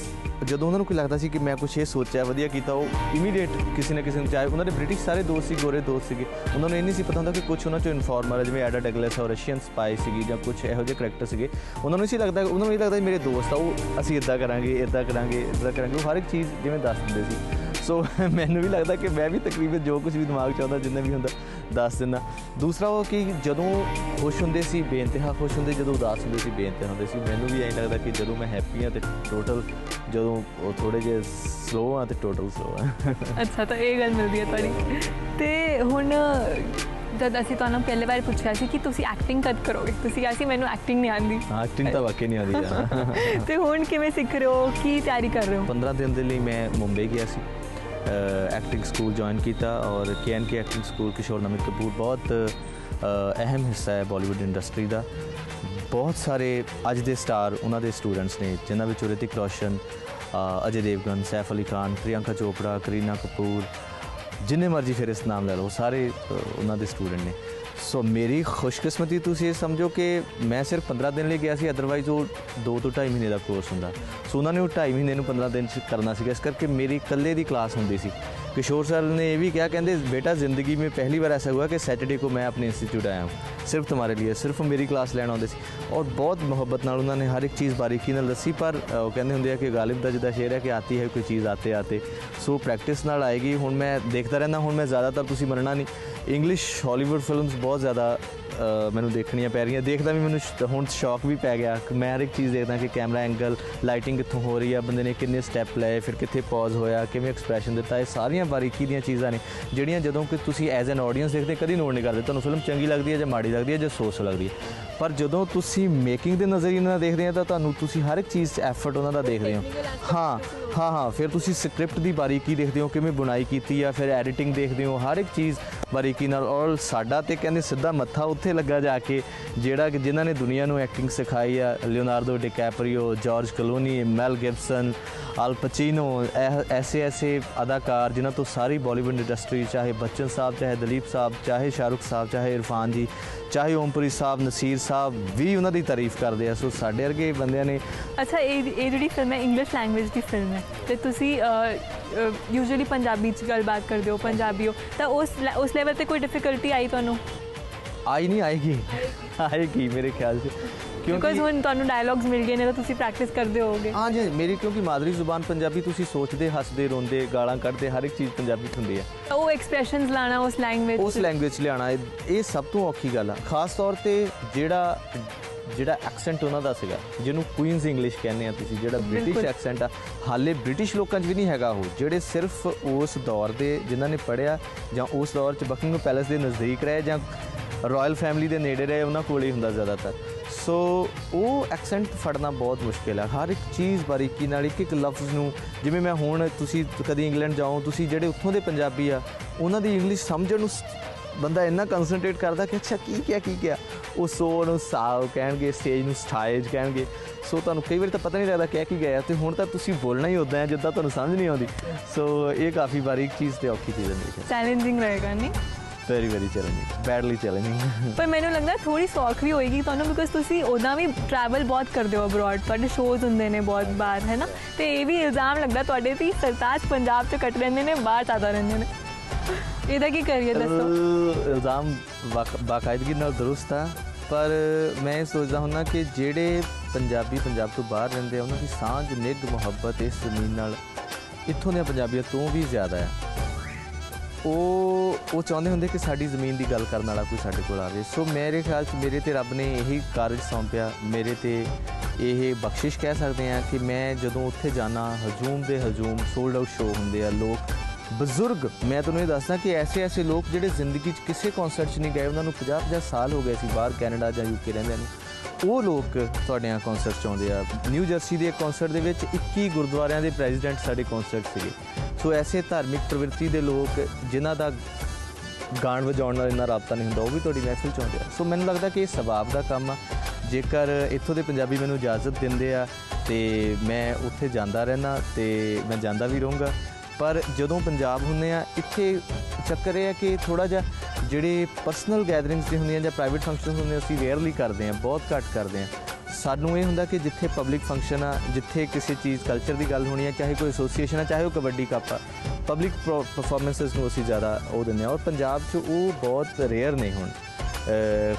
ਜਦੋਂ ਉਹਨਾਂ ਨੂੰ ਕੋਈ ਲੱਗਦਾ ਸੀ ਕਿ ਮੈਂ ਕੁਝ ਇਹ ਸੋਚਿਆ, ਵਧੀਆ ਕੀਤਾ, ਉਹ ਇਮੀਡੀਏਟ ਕਿਸੇ ਨਾ ਕਿਸੇ ਨੂੰ ਚਾਹੇ, ਉਹਨਾਂ ਦੇ ਬ੍ਰਿਟਿਸ਼ ਸਾਰੇ ਦੋਸਤ ਸੀ, ਗੋਰੇ ਦੋਸਤ ਸੀਗੇ। ਉਹਨਾਂ ਨੂੰ ਇਹ ਨਹੀਂ ਸੀ ਪਤਾ ਹੁੰਦਾ ਕਿ ਕੁਝ ਉਹਨਾਂ ਚੋਂ ਇਨਫਾਰਮਰ ਜਿਵੇਂ ਐਡਾ ਡਗਲਸ ਔਰ ਰਸ਼ੀਅਨ ਸਪਾਈ ਸੀਗੀ ਜਾਂ ਕੁਝ ਇਹੋ ਜਿਹੇ ਕਰੈਕਟਰ ਸੀਗੇ। ਉਹਨਾਂ ਨੂੰ ਸੀ ਲੱਗਦਾ, ਉਹਨਾਂ ਨੂੰ ਇਹ ਲੱਗਦਾ ਮੇਰੇ ਦੋਸਤ ਆ, ਉਹ ਅਸੀਂ ਇਦਾਂ ਕਰਾਂਗੇ ਇਦਾਂ ਕਰਾਂਗੇ ਇਦਾਂ ਕਰਾਂਗੇ। ਉਹ ਹਰ ਇੱਕ ਚੀਜ਼ ਜਿਵੇਂ ਦੱਸ ਦਿੰਦੇ ਸੀ। ਸੋ ਮੈਨੂੰ ਵੀ ਲੱਗਦਾ ਕਿ ਮੈਂ ਵੀ ਤਕਰੀਬਨ ਜੋ ਕੁਝ ਵੀ ਦਿਮਾਗ 'ਚ ਆਉਂਦਾ ਜਿੰਨਾ ਵੀ ਹੁੰਦਾ ਦੱਸ ਦਿੰਦਾ। ਦੂਸਰਾ ਉਹ ਕਿ ਜਦੋਂ ਖੁਸ਼ ਹੁੰਦੇ ਸੀ ਬੇਇੰਤਹਾ ਖੁਸ਼ ਹੁੰਦੇ ਜਦੋਂ ਉਦਾਸ ਹੁੰਦੇ ਸੀ ਬੇਇੰਤਹਾ ਹੁੰਦੇ ਸੀ। ਮੈਨੂੰ ਵੀ ਐਂ ਲੱਗਦਾ ਕਿ ਜਦੋਂ ਮੈਂ ਹੈਪੀ ਹਾਂ ਤੇ ਟੋਟਲ ਜਦੋਂ ਉਹ ਥੋੜੇ ਜਿਹੇ ਸਲੋ ਆ ਤੇ ਟੋਟਲ ਸਲੋ ਆ ਅੱਛਾ ਤਾਂ ਇਹ ਗੱਲ ਮਿਲਦੀ ਹੈ ਤੁਹਾਡੀ। ਤੇ ਹੁਣ ਜਦ ਅਸੀਂ ਤੁਹਾਨੂੰ ਪਹਿਲੇ ਵਾਰ ਪੁੱਛਿਆ ਸੀ ਕਿ ਤੁਸੀਂ ਐਕਟਿੰਗ ਕਦ ਕਰੋਗੇ? ਤੁਸੀਂ ਕਿਹਾ ਸੀ ਮੈਨੂੰ ਐਕਟਿੰਗ ਨਹੀਂ ਆਉਂਦੀ। ਐਕਟਿੰਗ ਤਾਂ ਵਾਕਈ ਨਹੀਂ ਆਉਂਦੀ ਯਾਰ ਤੇ ਹੁਣ ਕਿਵੇਂ ਸਿੱਖ ਰਹੇ ਹੋ? ਕੀ ਤਿਆਰੀ ਕਰ ਰਹੇ ਹੋ? 15 ਦਿਨ ਦੇ ਲਈ ਮੈਂ ਮੁੰਬਈ ਗਿਆ ਸੀ। ਐਕਟਿੰਗ ਸਕੂਲ ਜੁਆਇਨ ਕੀਤਾ ਔਰ ਕੇ ਐਕਟਿੰਗ ਸਕੂਲ ਕਿਸ਼ੋਰ ਨਮਿਤ ਕਪੂਰ ਬਹੁਤ ਅਹਿਮ ਹਿੱਸਾ ਹੈ ਬਾਲੀਵੁੱਡ ਇੰਡਸਟਰੀ ਦਾ। ਬਹੁਤ ਸਾਰੇ ਅੱਜ ਦੇ ਸਟਾਰ ਉਹਨਾਂ ਦੇ ਸਟੂਡੈਂਟਸ ਨੇ, ਜਿਨ੍ਹਾਂ ਵਿੱਚ ਰਿਤਿਕ ਰੋਸ਼ਨ ਅਜੇ ਦੇਵਗਨ ਸੈਫ ਅਲੀ ਖਾਨ ਪ੍ਰਿਯੰਕਾ ਚੋਪੜਾ ਕਰੀਨਾ ਕਪੂਰ ਜਿੰਨੇ ਮਰਜ਼ੀ ਫਿਰ ਇਸ ਨਾਮ ਲੈ ਲਓ, ਸਾਰੇ ਉਹਨਾਂ ਦੇ ਸਟੂਡੈਂਟ ਨੇ। ਸੋ ਮੇਰੀ ਖੁਸ਼ਕਿਸਮਤੀ ਤੁਸੀਂ ਇਹ ਸਮਝੋ ਕਿ ਮੈਂ ਸਿਰਫ 15 ਦਿਨ ਲਈ ਗਿਆ ਸੀ ਅਦਰਵਾਈਜ਼ ਉਹ 2 ਤੋਂ 2.5 ਮਹੀਨੇ ਦਾ ਕੋਰਸ ਹੁੰਦਾ ਸੋ ਉਹਨਾਂ ਨੇ ਉਹ 2.5 ਮਹੀਨੇ ਨੂੰ 15 ਦਿਨ ਚ ਕਰਨਾ ਸੀਗਾ ਇਸ ਕਰਕੇ ਮੇਰੀ ਇਕੱਲੇ ਦੀ ਕਲਾਸ ਹੁੰਦੀ ਸੀ किशोर सर ने ये भी क्या कहते बेटा ज़िंदगी में पहली बार ऐसा हुआ कि सैटरडे को मैं अपने इंस्टीट्यूट आया हूँ सिर्फ तुम्हारे लिए सिर्फ मेरी क्लास ਲੈਣ ਆਉਂਦੇ ਸੀ ਔਰ ਬਹੁਤ ਮੁਹੱਬਤ ਨਾਲ ਉਹਨਾਂ ਨੇ ਹਰ ਇੱਕ ਚੀਜ਼ ਬਾਰੀਕੀ ਨਾਲ ਦੱਸੀ ਪਰ ਅ, ਉਹ ਕਹਿੰਦੇ ਹੁੰਦੇ ਆ ਕਿ ਗਾਲਿਬ ਦਾ ਜਿੱਦਾਂ ਸ਼ੇਰ ਹੈ ਕਿ ਆਤੀ ਹੈ ਕੋਈ ਚੀਜ਼ ਆਤੇ ਆਤੇ ਸੋ ਪ੍ਰੈਕਟਿਸ ਨਾਲ ਆਏਗੀ ਹੁਣ ਮੈਂ ਦੇਖਦਾ ਰਹਿੰਦਾ ਹੁਣ ਮੈਂ ਜ਼ਿਆਦਾਤਰ ਤੁਸੀਂ ਮੰਨਣਾ ਨਹੀਂ ਇੰਗਲਿਸ਼ ਹਾਲੀਵੁੱਡ ਫਿਲਮਸ ਬਹੁਤ ਜ਼ਿਆਦਾ ਅ, ਮੈਨੂੰ ਦੇਖਣੀਆਂ ਪੈ ਰਹੀਆਂ। ਦੇਖਦਾ ਵੀ ਮੈਨੂੰ ਸ਼- ਹੁਣ ਸ਼ੌਕ ਵੀ ਪੈ ਗਿਆ ਕਿ ਮੈਂ ਹਰ ਇੱਕ ਚੀਜ਼ ਦੇਖਦਾ ਕਿ ਕੈਮਰਾ ਐਂਗਲ ਲਾਈਟਿੰਗ ਕਿੱਥੋਂ ਹੋ ਰਹੀ ਆ, ਬੰਦੇ ਨੇ ਕਿੰਨੇ ਸਟੈਪ ਲਏ, ਫਿਰ ਕਿੱਥੇ ਪੌਜ਼ ਹੋਇਆ, ਕਿਵੇਂ ਐਕਸਪ੍ਰੈਸ਼ਨ ਦਿੱਤਾ, ਇਹ ਸਾਰੀਆਂ ਬਾਰੀਕੀ ਦੀਆਂ ਚੀਜ਼ਾਂ ਨੇ, ਜਿਹੜੀਆਂ ਜਦੋਂ ਕਿ ਤੁਸੀਂ ਐਜ਼ ਐਨ ਆਡੀਅנס ਦੇਖਦੇ ਕਦੀ ਨੋਟ ਨਹੀਂ ਕਰਦੇ। ਤੁਹਾਨੂੰ ਫਿਲਮ ਚੰਗੀ ਲੱਗਦੀ ਹੈ ਜਾਂ ਮਾੜੀ ਲੱਗਦੀ ਹੈ ਜਾਂ ਸੋਸ ਲੱਗਦੀ ਹੈ। ਪਰ ਜਦੋਂ ਤੁਸੀਂ ਮੇਕਿੰਗ ਦੇ ਨਜ਼ਰੀਏ ਨਾਲ ਦੇਖਦੇ ਆ ਤਾਂ ਤੁਹਾਨੂੰ ਤੁਸੀਂ ਹਰ ਇੱਕ ਚੀਜ਼ 'ਚ ਐਫਰਟ ਉਹਨਾਂ ਦਾ ਦੇਖਦੇ ਹੋ। ਹਾਂ ਹਾਂ ਹਾਂ, ਫਿਰ ਤੁਸੀਂ ਸਕ੍ਰਿਪਟ ਦੀ ਬਾਰੀਕੀ ਦੇਖਦੇ ਹੋ, ਕਿਵੇਂ ਬੁਣਾਈ ਕੀਤੀ ਆ, ਫਿਰ ਐਡੀਟਿੰਗ ਦੇਖਦੇ ਹੋ, ਹਰ ਇੱਕ ਚੀਜ਼ ਬਾਰੀਕੀ ਨਾਲ ਔਰ ਸਾਡਾ ਤੇ ਕਹਿੰਦੇ ਸਿੱਧਾ ਮੱਥਾ ਉੱਥੇ ਲੱਗਾ ਜਾ ਕੇ, ਜਿਹੜਾ ਕਿ ਜਿਨ੍ਹਾਂ ਨੇ ਦੁਨੀਆ ਨੂੰ ਐਕਟਿੰਗ ਸਿਖਾਈ ਆ Leonardo DiCaprio George Clooney Mel Gibson Al Pacino ਐਸੇ ਐਸੇ ਅਦਾਕਾਰ ਜਿਨ੍ਹਾਂ ਤੋਂ ਸਾਰੀ ਬਾਲੀਵੁੱਡ ਇੰਡਸਟਰੀ ਚਾਹੇ ਬੱਚਨ ਸਾਹਿਬ, ਚਾਹੇ ਦਲੀਪ ਸਾਹਿਬ, ਚਾਹੇ ਸ਼ਾਹਰੁਖ ਸਾਹਿਬ, ਚਾਹੇ ਇਰਫਾਨ ਜੀ ਚਾਹੇ ਓਮਪੁਰੀ ਸਾਹਿਬ ਨਸੀਰ ਸਾਹਿਬ ਵੀ ਉਹਨਾਂ ਦੀ ਤਾਰੀਫ ਕਰਦੇ ਆ। ਸੋ ਸਾਡੇ ਵਰਗੇ ਬੰਦਿਆਂ ਨੇ ਅੱਛਾ ਇਹ ਇਹ ਜਿਹੜੀ ਫਿਲਮ ਹੈ ਇੰਗਲਿਸ਼ ਲੈਂਗੁਏਜ ਦੀ ਫਿਲਮ ਹੈ। ਤੇ ਤੁਸੀਂ ਯੂਜੂਅਲੀ ਪੰਜਾਬੀ ਚ ਗੱਲਬਾਤ ਕਰਦੇ ਹੋ ਪੰਜਾਬੀ ਹੋ। ਤਾਂ ਉਸ ਉਸ ਲੈਵਲ ਤੇ ਕੋਈ ਡਿਫਿਕਲਟੀ ਆਈ ਤੁਹਾਨੂੰ? ਆਈ ਨਹੀਂ ਆਏਗੀ। ਆਏਗੀ ਮੇਰੇ ਖਿਆਲ 'ਚ। ਬਿਕੋਜ਼ ਹੁਣ ਤੁਹਾਨੂੰ ਡਾਇਲੌਗਸ ਮਿਲ ਗਏ ਨੇ ਤਾਂ ਤੁਸੀਂ ਪ੍ਰੈਕਟਿਸ ਕਰਦੇ ਹੋਵੋਗੇ। ਹਾਂ ਜੀ ਮੇਰੀ ਕਿਉਂਕਿ ਮਾਦਰੀ ਜ਼ੁਬਾਨ ਪੰਜਾਬੀ ਤੁਸੀਂ ਸੋਚਦੇ ਹੱਸਦੇ ਰੋਂਦੇ ਗਾਲਾਂ ਕੱਢਦੇ ਹਰ ਇੱਕ ਚੀਜ਼ ਪੰਜਾਬੀ ਹੁੰਦੀ ਹੈ। ਉਹ ਐਕਸਪ੍ਰੈਸ਼ਨਸ ਲਾਣਾ ਉਸ ਲੈਂਗੁਏਜ ਉਸ ਲੈਂਗੁਏਜ 'ਚ ਲਿਆਉਣਾ ਇਹ ਸਭ ਤੋਂ ਔਖੀ ਗੱਲ ਆ। ਖਾਸ ਤੌਰ ਤੇ ਜਿਹੜਾ ਜਿਹੜਾ ਐਕਸੈਂਟ ਉਹਨਾਂ ਦਾ ਸੀਗਾ ਜਿਹਨੂੰ ਕੁਈਨਸ ਇੰਗਲਿਸ਼ ਕਹਿੰਦੇ ਆ ਤੁਸੀਂ ਜਿਹੜਾ ਬ੍ਰਿਟਿਸ਼। ਐਕਸੈਂਟ ਆ। ਹਾਲੇ ਬ੍ਰਿਟਿਸ਼ ਲੋਕਾਂ 'ਚ ਵੀ ਨਹੀਂ ਹੈਗਾ ਉਹ ਜਿਹੜੇ ਸਿਰਫ ਉਸ ਦੌਰ ਦੇ ਜਿਨ੍ਹਾਂ ਨੇ ਪੜਿਆ ਜਾਂ ਉਸ ਦੌਰ 'ਚ ਬਕਿੰਗਮ ਪੈਲੇਸ ਦੇ ਨਜ਼ਦੀਕ ਰਹੇ ਜਾਂ ਰਾਇਲ ਫੈਮਿਲੀ ਦੇ ਨੇੜੇ ਰਹੇ ਉਹਨਾਂ ਕੋਲ ਹੀ ਹੁੰਦਾ ਜ਼ਿਆਦਾਤਰ। ਸੋ ਉਹ ਐਕਸੈਂਟ ਫੜਨਾ ਬਹੁਤ ਮੁਸ਼ਕਿਲ ਹੈ ਹਰ ਇੱਕ ਚੀਜ਼ ਬਾਰੀਕੀ ਨਾਲ ਇੱਕ ਇੱਕ ਲਫ਼ਜ਼ ਨੂੰ, ਜਿਵੇਂ ਮੈਂ ਹੁਣ ਤੁਸੀਂ ਕਦੀ ਇੰਗਲੈਂਡ ਜਾਓ, ਤੁਸੀਂ ਜਿਹੜੇ ਉੱਥੋਂ ਦੇ ਪੰਜਾਬੀ ਆ, ਉਹਨਾਂ ਦੀ ਇੰਗਲਿਸ਼ ਸਮਝਣ ਨੂੰ ਬੰਦਾ ਇੰਨਾ ਕਨਸੈਂਟਰੇਟ ਕਰਦਾ ਕਿ ਅੱਛਾ, ਕੀ ਕਿਹਾ ਕੀ ਕਿਹਾ? ਉਹ ਸੋ ਨੂੰ ਸਾਵ ਕਹਿਣਗੇ ਸਟੇਜ ਨੂੰ ਸਟਾਈਜ ਕਹਿਣਗੇ। ਸੋ ਤੁਹਾਨੂੰ ਕਈ ਵਾਰ ਤਾਂ ਪਤਾ ਨਹੀਂ ਲੱਗਦਾ ਕਿਹਾ, ਕੀ ਗਿਆ ਤੇ ਹੁਣ ਤਾਂ ਤੁਸੀਂ ਬੋਲਣਾ ਹੀ ਉਦਾਂ ਹੈ, ਜਿੱਦਾਂ ਤੁਹਾਨੂੰ ਸਮਝ ਨਹੀਂ ਆਉਂਦੀ। ਸੋ ਇਹ ਕਾਫੀ ਬਾਰੀਕ ਚੀਜ਼ ਤੇ ਔਖੀ ਚੀਜ਼ ਹੁੰਦੀ ਹੈ ਚੈਲੰਜਿੰਗ ਰਹੇਗਾ, ਨਹੀਂ? Very very challenging badly challenging ਪਰ ਮੈਨੂੰ ਲੱਗਦਾ ਥੋੜੀ ਸੌਖ ਵੀ ਹੋਏਗੀ ਤੁਹਾਨੂੰ ਬਿਕੋਜ਼ ਤੁਸੀਂ ਉਹਦਾ ਵੀ ਟਰੈਵਲ ਬਹੁਤ ਕਰਦੇ ਹੋ ਅਬਰੋਡ ਤੁਹਾਡੇ ਸ਼ੋਜ਼ ਹੁੰਦੇ ਨੇ ਬਹੁਤ ਬਾਰ ਹੈ ਨਾ ਤੇ ਇਹ ਵੀ ਇਲਜ਼ਾਮ ਲੱਗਦਾ ਤੁਹਾਡੇ ਤੇ ਹੀ ਸਰਤਾਜ ਪੰਜਾਬ ਚ ਕੱਟ ਰਹਿੰਦੇ ਨੇ ਬਾਹਰ ਜ਼ਿਆਦਾ ਰਹਿੰਦੇ ਨੇ ਇਹਦਾ ਕੀ ਕਰੀਏ ਦੱਸੋ ਅਹ ਇਲਜ਼ਾਮ ਬਾਕ- ਬਾਕਾਇਦਗੀ ਨਾਲ ਦਰੁਸਤ ਆ ਪਰ ਮੈਂ ਇਹ ਸੋਚਦਾ ਹੁੰਦਾ ਕਿ ਜਿਹੜੇ ਪੰਜਾਬੀ ਪੰਜਾਬ ਤੋਂ ਬਾਹਰ ਰਹਿੰਦੇ ਆ ਉਹਨਾਂ ਦੀ ਸਾਂਝ ਨਿੱਘ ਮੁਹੱਬਤ ਇਸ ਜ਼ਮੀਨ ਨਾਲ ਇੱਥੋਂ ਦੇ ਪੰਜਾਬੀਆਂ ਤੋਂ ਵੀ ਜ਼ਿਆਦਾ ਹੈ ਉਹ ਉਹ ਚਾਹੁੰਦੇ ਹੁੰਦੇ ਕਿ ਸਾਡੀ ਜ਼ਮੀਨ ਦੀ ਗੱਲ ਕਰਨ ਵਾਲਾ ਕੋਈ ਸਾਡੇ ਕੋਲ ਆਵੇ। ਸੋ ਮੇਰੇ ਖਿਆਲ 'ਚ ਮੇਰੇ ਤੇ ਰੱਬ ਨੇ ਇਹੀ ਕਾਰਜ ਸੌਂਪਿਆ। ਮੇਰੇ ਤੇ ਇਹ ਬਖਸ਼ਿਸ਼ ਕਹਿ ਸਕਦੇ ਆ ਕਿ ਮੈਂ ਜਦੋਂ ਉੱਥੇ ਜਾਣਾ ਹਜੂਮ ਦੇ ਹਜੂਮ ਸੋਲਡ ਆਊਟ ਸ਼ੋ ਹੁੰਦੇ ਆ, ਲੋਕ, ਬਜ਼ੁਰਗ, ਮੈਂ ਤੁਹਾਨੂੰ ਇਹ ਦੱਸਦਾ ਕਿ ਐਸੇ ਐਸੇ ਲੋਕ ਜਿਹੜੇ ਜ਼ਿੰਦਗੀ 'ਚ ਕਿਸੇ ਕਨਸਰਟ 'ਚ ਨਹੀਂ ਗਏ, ਉਹਨਾਂ ਨੂੰ 50 50 ਸਾਲ ਹੋ ਗਏ ਸੀ ਬਾਹਰ ਕੈਨੇਡਾ ਜਾਂ ਯੂਕੇ ਰਹਿੰਦੇ ਨੇ। ਉਹ ਲੋਕ ਤੁਹਾਡੇ ਆ ਕਨਸਰਟ 'ਚ ਆਉਂਦੇ ਆ। ਨਿਊ ਜਰਸੀ ਦੇ ਕਨਸਰਟ ਦੇ ਵਿੱਚ 21 ਗੁਰਦੁਆਰਿਆਂ ਦੇ ਪ੍ਰੈਜ਼ੀਡੈਂਟ ਸਾਡੇ ਕਨਸਰਟ ਸੀਗੇ। ਸੋ ਐਸੇ ਧਾਰਮਿਕ ਪ੍ਰਵਿਰਤੀ ਦੇ ਲੋਕ ਜਿਨ੍ਹਾਂ ਦਾ ਗਾਣ ਵਜਾਉਣ ਨਾਲ ਇੰਨਾ ਰਾਬਤਾ ਨਹੀਂ ਹੁੰਦਾ, ਉਹ ਵੀ ਤੁਹਾਡੀ ਮਹਿਫਿਲ 'ਚ ਆਉਂਦੇ ਆ। ਸੋ ਮੈਨੂੰ ਲੱਗਦਾ ਕਿ ਇਹ ਸਵਾਬ ਦਾ ਕੰਮ ਆ। ਜੇਕਰ ਇੱਥੋਂ ਦੇ ਪੰਜਾਬੀ ਮੈਨੂੰ ਇਜਾਜ਼ਤ ਦਿੰਦੇ ਆ, ਤੇ ਮੈਂ ਉੱਥੇ ਜਾਂਦਾ ਰਹਿਣਾ ਤੇ ਮੈਂ ਜਾਂਦਾ ਵੀ ਰਹੂੰਗਾ। ਪਰ ਜਦੋਂ ਪੰਜਾਬ ਹੁੰਦੇ ਆ, ਇੱਥੇ ਚੱਕਰ ਇਹ ਹੈ ਕਿ ਥੋੜਾ ਜਿਹਾ ਜਿਹੜੇ ਪਰਸਨਲ ਗੈਦਰਿੰਗਸ ਦੀ ਹੁੰਦੀਆਂ ਜਾਂ ਪ੍ਰਾਈਵੇਟ ਫੰਕਸ਼ਨਸ ਹੁੰਦੇ ਅਸੀਂ ਰੇਅਰਲੀ ਕਰਦੇ ਹਾਂ, ਬਹੁਤ ਘੱਟ ਕਰਦੇ ਹਾਂ। ਸਾਨੂੰ ਇਹ ਹੁੰਦਾ ਕਿ ਜਿੱਥੇ ਪਬਲਿਕ ਫੰਕਸ਼ਨ ਆ, ਜਿੱਥੇ ਕਿਸੇ ਚੀਜ਼ ਕਲਚਰ ਦੀ ਗੱਲ ਹੋਣੀ ਆ, ਚਾਹੇ ਕੋਈ ਐਸੋਸੀਏਸ਼ਨ ਆ, ਚਾਹੇ ਉਹ ਕਬੱਡੀ ਕੱਪ ਆ ਪਬਲਿਕ ਪਰਫਾਰਮੈਂਸਸ ਨੂੰ ਅਸੀਂ ਜ਼ਿਆਦਾ ਉਹ ਦਿੰਦੇ ਆ ਔਰ ਪੰਜਾਬ 'ਚ ਉਹ ਬਹੁਤ ਰੇਅਰ ਨੇ ਹੁਣ।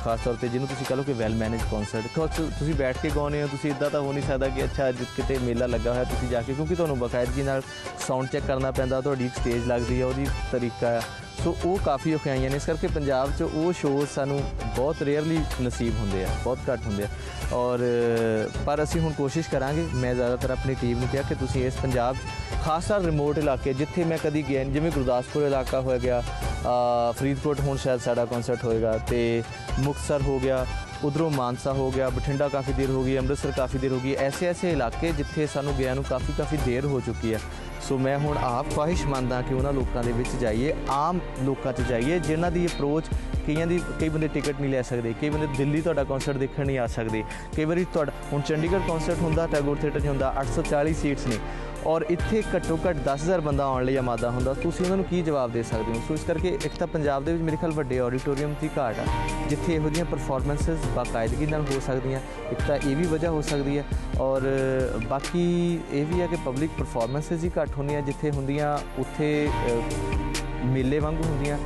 ਖਾਸ ਤੌਰ ਤੇ ਜਿਹਨੂੰ ਤੁਸੀਂ ਕਹ ਲਓ ਕਿ ਵੈਲ ਮੈਨੇਜ ਕਨਸਰਟ ਤੁਸੀਂ ਬੈਠ ਕੇ ਗਾਉਂਦੇ ਹੋ, ਤੁਸੀਂ ਇਦਾਂ ਤਾਂ ਹੋ ਨਹੀਂ ਸਕਦਾ ਕਿ ਅੱਛਾ ਅੱਜ ਕਿਤੇ ਮੇਲਾ ਲੱਗਾ ਹੋਇਆ, ਤੁਸੀਂ ਜਾ ਕੇ, ਕਿਉਂਕਿ ਤੁਹਾਨੂੰ ਬਕਾਇਦਗੀ ਨਾਲ ਸਾਊਂਡ ਚੈੱਕ ਕਰਨਾ ਪੈਂਦਾ, ਤੁਹਾਡੀ ਇੱਕ ਸਟੇਜ ਲੱਗਦੀ ਹੈ ਉਹਦੀ ਤਰੀਕਾ ਆ ਸੋ ਉਹ ਕਾਫੀ ਔਖਿਆਈਆਂ ਨੇ। ਇਸ ਕਰਕੇ ਪੰਜਾਬ 'ਚ ਉਹ ਸ਼ੋਅ ਸਾਨੂੰ ਬਹੁਤ ਰੇਅਰਲੀ ਨਸੀਬ ਹੁੰਦੇ ਆ, ਬਹੁਤ ਘੱਟ ਹੁੰਦੇ ਆ। ਔਰ, ਪਰ ਅਸੀਂ ਹੁਣ ਕੋਸ਼ਿਸ਼ ਕਰਾਂਗੇ, ਮੈਂ ਜ਼ਿਆਦਾਤਰ ਆਪਣੀ ਟੀਮ ਨੂੰ ਕਿਹਾ ਕਿ ਤੁਸੀਂ ਇਸ ਪੰਜਾਬ, ਖਾਸ ਕਰ ਰਿਮੋਟ ਇਲਾਕੇ ਜਿੱਥੇ ਮੈਂ ਕਦੀ ਗਿਆ ਨਹੀਂ ਜਿਵੇਂ ਗੁਰਦਾਸਪੁਰ ਇਲਾਕਾ ਹੋ ਗਿਆ ਫਰੀਦਕੋਟ ਹੁਣ ਸ਼ਾਇਦ ਸਾਡਾ ਕਨਸਰਟ ਹੋਏਗਾ ਤੇ ਮੁਕਤਸਰ ਹੋ ਗਿਆ, ਉਧਰੋਂ ਮਾਨਸਾ ਹੋ ਗਿਆ, ਬਠਿੰਡਾ ਕਾਫੀ ਦੇਰ ਹੋ ਗਈ, ਅੰਮ੍ਰਿਤਸਰ ਕਾਫੀ ਦੇਰ ਹੋ ਗਈ ਐਸੇ ਐਸੇ ਇਲਾਕੇ ਜਿੱਥੇ ਸਾਨੂੰ ਗਿਆ ਨੂੰ ਕਾਫੀ ਕਾਫੀ ਦੇਰ ਹੋ ਚੁੱਕੀ ਹੈ। ਸੋ ਮੈਂ ਹੁਣ ਆਪ ਖੁਆਹਿਸ਼ਮੰਦ ਹਾਂ ਕਿ ਉਹਨਾਂ ਲੋਕਾਂ ਦੇ ਵਿੱਚ ਜਾਈਏ, ਆਮ ਲੋਕਾਂ 'ਚ ਜਾਈਏ, ਜਿਨ੍ਹਾਂ ਦੀ ਅਪਰੋਚ ਕਈਆਂ ਦੀ, ਕਈ ਬੰਦੇ ਟਿਕਟ ਨਹੀਂ ਲੈ ਸਕਦੇ, ਕਈ ਬੰਦੇ ਦਿੱਲੀ ਤੁਹਾਡਾ ਕਨਸਰਟ ਦੇਖਣ ਨਹੀਂ ਆ ਸਕਦੇ। ਕਈ ਵਾਰੀ ਤੁਹਾਡਾ, ਹੁਣ ਚੰਡੀਗੜ੍ਹ ਕਨਸਰਟ ਹੁੰਦਾ, ਟੈਗੋਰ ਥੀਏਟਰ 'ਚ ਹੁੰਦਾ 840 ਸੀਟਸ ਨੇ। ਔਰ ਇੱਥੇ ਘੱਟੋ ਘੱਟ 10000 ਬੰਦਾ ਆਉਣ ਲਈ ਆਮਾਦਾ ਹੁੰਦਾ। ਤੁਸੀਂ ਉਹਨਾਂ ਨੂੰ ਕੀ ਜਵਾਬ ਦੇ ਸਕਦੇ ਹੋ? ਸੋ ਇਸ ਕਰਕੇ ਇੱਕ ਤਾਂ ਪੰਜਾਬ ਦੇ ਵਿੱਚ ਮੇਰੇ ਖਿਆਲ ਵੱਡੇ ਆਡੀਟੋਰੀਅਮ ਦੀ ਘਾਟ ਆ, ਜਿੱਥੇ ਇਹੋ ਜਿਹੀਆਂ ਪਰਫਾਰਮੈਂਸਸ ਬਾਕਾਇਦਗੀ ਨਾਲ ਹੋ ਸਕਦੀਆਂ। ਇੱਕ ਤਾਂ ਇਹ ਵੀ ਵਜ੍ਹਾ ਹੋ ਸਕਦੀ ਹੈ ਔਰ ਬਾਕੀ ਇਹ ਵੀ ਆ ਕਿ ਪਬਲਿਕ ਪਰਫਾਰਮੈਂਸਸ ਹੀ ਘੱਟ ਹੁੰਦੀਆਂ, ਜਿੱਥੇ ਹੁੰਦੀਆਂ ਉੱਥੇ ਮੇਲੇ ਵਾਂਗੂ ਹੁੰਦੀਆਂ।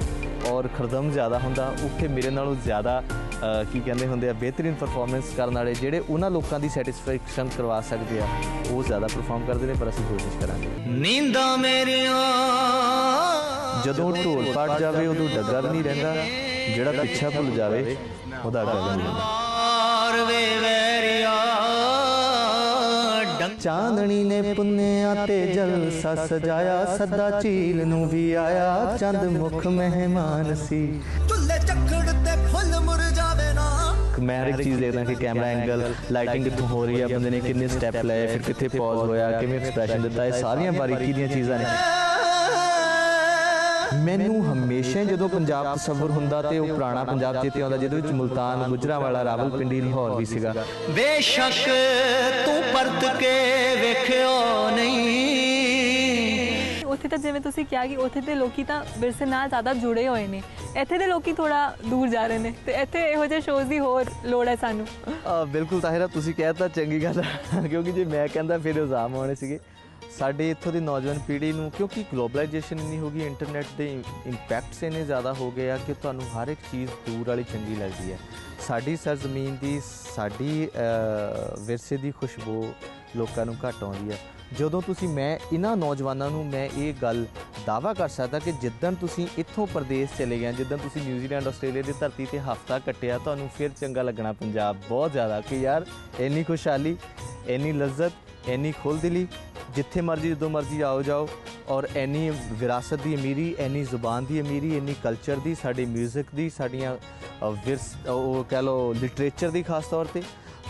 ਔਰ ਖਰਦਮ ਜ਼ਿਆਦਾ ਹੁੰਦਾ ਉੱਥੇ ਮੇਰੇ ਨਾਲੋਂ ਜ਼ਿਆਦਾ ਕੀ ਕਹਿੰਦੇ ਹੁੰਦੇ ਆ ਬਿਹਤਰੀਨ ਪਰਫਾਰਮੈਂਸ ਕਰਨ ਵਾਲੇ ਜਿਹੜੇ ਉਹਨਾਂ ਲੋਕਾਂ ਦੀ ਸੈਟੀਸਫੈਕਸ਼ਨ ਕਰਵਾ ਸਕਦੇ ਆ ਉਹ ਜ਼ਿਆਦਾ ਪਰਫਾਰਮ ਕਰਦੇ ਨੇ ਪਰ ਅਸੀਂ ਕੋਸ਼ਿਸ਼ ਕਰਾਂਗੇ। ਨੀਂਦਾਂ ਮੇਰੀਆਂ। ਜਦੋਂ ਢੋਲ ਪੜ ਜਾਵੇ ਉਦੋਂ ਡੱਗਾ ਵੀ ਨਹੀਂ ਰਹਿੰਦਾ ਜਿਹੜਾ ਪਿੱਛਾ ਭੁੱਲ ਜਾਵੇ ਉਹਦਾ ਵੀ ਨਹੀਂ ਰਹਿੰਦਾ। ਚਾਂਦਣੀ ਨੇ ਪੁੰਨਿਆ ਤੇ ਜਲਸਾ ਸਜਾਇਆ ਸਦਾ ਝੀਲ ਨੂੰ ਵੀ ਆਇਆ ਚੰਦ ਮੁਖ ਮਹਿਮਾਨ ਸੀ। ਝੁੱਲੇ ਚੱਕੜ ਤੇ ਫੁੱਲ ਮੁਰਝਾਵੇ ਨਾ। ਮੈਂ ਹਰ ਇੱਕ ਚੀਜ਼ ਦੇਖਦਾ ਕਿ ਕੈਮਰਾ ਐਂਗਲ ਲਾਈਟਿੰਗ ਕਿੱਥੋਂ ਹੋ ਰਹੀ ਹੈ ਬੰਦੇ ਨੇ ਕਿੰਨੇ ਸਟੈਪ ਲਏ ਫਿਰ ਕਿੱਥੇ ਪੌਜ਼ ਹੋਇਆ ਕਿਵੇਂ ਐਕਸਪ੍ਰੈਸ਼ਨ ਦਿੱਤਾ ਇਹ ਸਾਰੀਆਂ ਬਾਰੀਕੀ ਦੀਆਂ ਚੀਜ਼ਾਂ ਨੇ। ਮੈਨੂੰ ਹਮੇਸ਼ਾ ਜਦੋਂ ਪੰਜਾਬ ਤਸਵਰ ਹੁੰਦਾ ਤੇ ਉਹ ਪੁਰਾਣਾ ਪੰਜਾਬ ਚੇਤੇ ਆਉਂਦਾ ਜਿਹਦੇ ਵਿੱਚ ਮੁਲਤਾਨ ਗੁਜਰਾਂਵਾਲਾ ਰਾਵਲਪਿੰਡੀ ਲਾਹੌਰ ਵੀ ਸੀਗਾ। ਬੇਸ਼ੱਕ ਤੂੰ ਪਰਤ ਕੇ ਵੇਖਿਓ ਨਹੀਂ। ਉੱਥੇ ਤਾਂ ਜਿਵੇਂ ਤੁਸੀਂ ਕਿਹਾ ਕਿ ਉੱਥੇ ਦੇ ਲੋਕੀ ਤਾਂ ਵਿਰਸੇ ਨਾਲ ਜ਼ਿਆਦਾ ਜੁੜੇ ਹੋਏ ਨੇ। ਇੱਥੇ ਦੇ ਲੋਕੀ ਥੋੜਾ ਦੂਰ ਜਾ ਰਹੇ ਨੇ ਤੇ ਇੱਥੇ ਇਹੋ ਜਿਹੇ ਸ਼ੋਜ਼ ਦੀ ਹੋਰ ਲੋੜ ਹੈ ਸਾਨੂੰ। ਬਿਲਕੁਲ ਤਾਹਿਰਾ ਤੁਸੀਂ ਕਹਿਤਾ ਚੰਗੀ ਗੱਲ ਕਿਉਂਕਿ ਜੇ ਮੈਂ ਕਹਿੰਦਾ ਫਿਰ ਇਲਜ਼ਾਮ ਆਉਣੇ ਸੀਗੇ। ਸਾਡੇ ਇੱਥੋਂ ਦੀ ਨੌਜਵਾਨ ਪੀੜ੍ਹੀ ਨੂੰ, ਕਿਉਂਕਿ ਗਲੋਬਲਾਈਜੇਸ਼ਨ ਇੰਨੀ ਹੋ ਗਈ, ਇੰਟਰਨੈਟ ਦੇ ਇੰਪੈਕਟਸ ਇੰਨੇ ਜ਼ਿਆਦਾ ਹੋ ਗਏ ਆ ਕਿ ਤੁਹਾਨੂੰ ਹਰ ਇੱਕ ਚੀਜ਼ ਦੂਰ ਵਾਲੀ ਚੰਗੀ ਲੱਗਦੀ ਹੈ। ਸਾਡੀ ਸਰਜ਼ਮੀਨ ਦੀ, ਸਾਡੀ ਵਿਰਸੇ ਦੀ ਖੁਸ਼ਬੂ ਲੋਕਾਂ ਨੂੰ ਘੱਟ ਆਉਂਦੀ ਹੈ। ਜਦੋਂ ਤੁਸੀਂ, ਮੈਂ ਇਹਨਾਂ ਨੌਜਵਾਨਾਂ ਨੂੰ, ਮੈਂ ਇਹ ਗੱਲ ਦਾਵਾ ਕਰ ਸਕਦਾ ਕਿ ਜਿੱਦਣ ਤੁਸੀਂ ਇੱਥੋਂ ਪ੍ਰਦੇਸ਼ ਚਲੇ ਗਏ, ਜਿੱਦਣ ਤੁਸੀਂ ਨਿਊਜ਼ੀਲੈਂਡ ਆਸਟ੍ਰੇਲੀਆ ਦੀ ਧਰਤੀ ਤੇ ਹਫ਼ਤਾ ਕੱਟਿਆ, ਤੁਹਾਨੂੰ ਫਿਰ ਚੰਗਾ ਲੱਗਣਾ ਪੰਜਾਬ ਬਹੁਤ ਜ਼ਿਆਦਾ ਕਿ ਯਾਰ, ਇੰਨੀ ਖੁਸ਼ਹਾਲੀ, ਇੰਨੀ ਲਜ਼ਤ ਇੰਨੀ ਖੁੱਲ੍ਹਦਿਲੀ ਜਿੱਥੇ ਮਰਜ਼ੀ, ਜਦੋਂ ਮਰਜ਼ੀ ਆਓ ਜਾਓ। ਔਰ ਇੰਨੀ ਵਿਰਾਸਤ ਦੀ ਅਮੀਰੀ, ਇੰਨੀ ਜ਼ੁਬਾਨ ਦੀ ਅਮੀਰੀ, ਇੰਨੀ ਕਲਚਰ ਦੀ, ਸਾਡੇ 뮤직 ਦੀ, ਸਾਡੀਆਂ ਵਿਰਸ ਉਹ ਕਹ ਲਓ ਲਿਟਰੇਚਰ ਦੀ ਖਾਸ ਤੌਰ ਤੇ।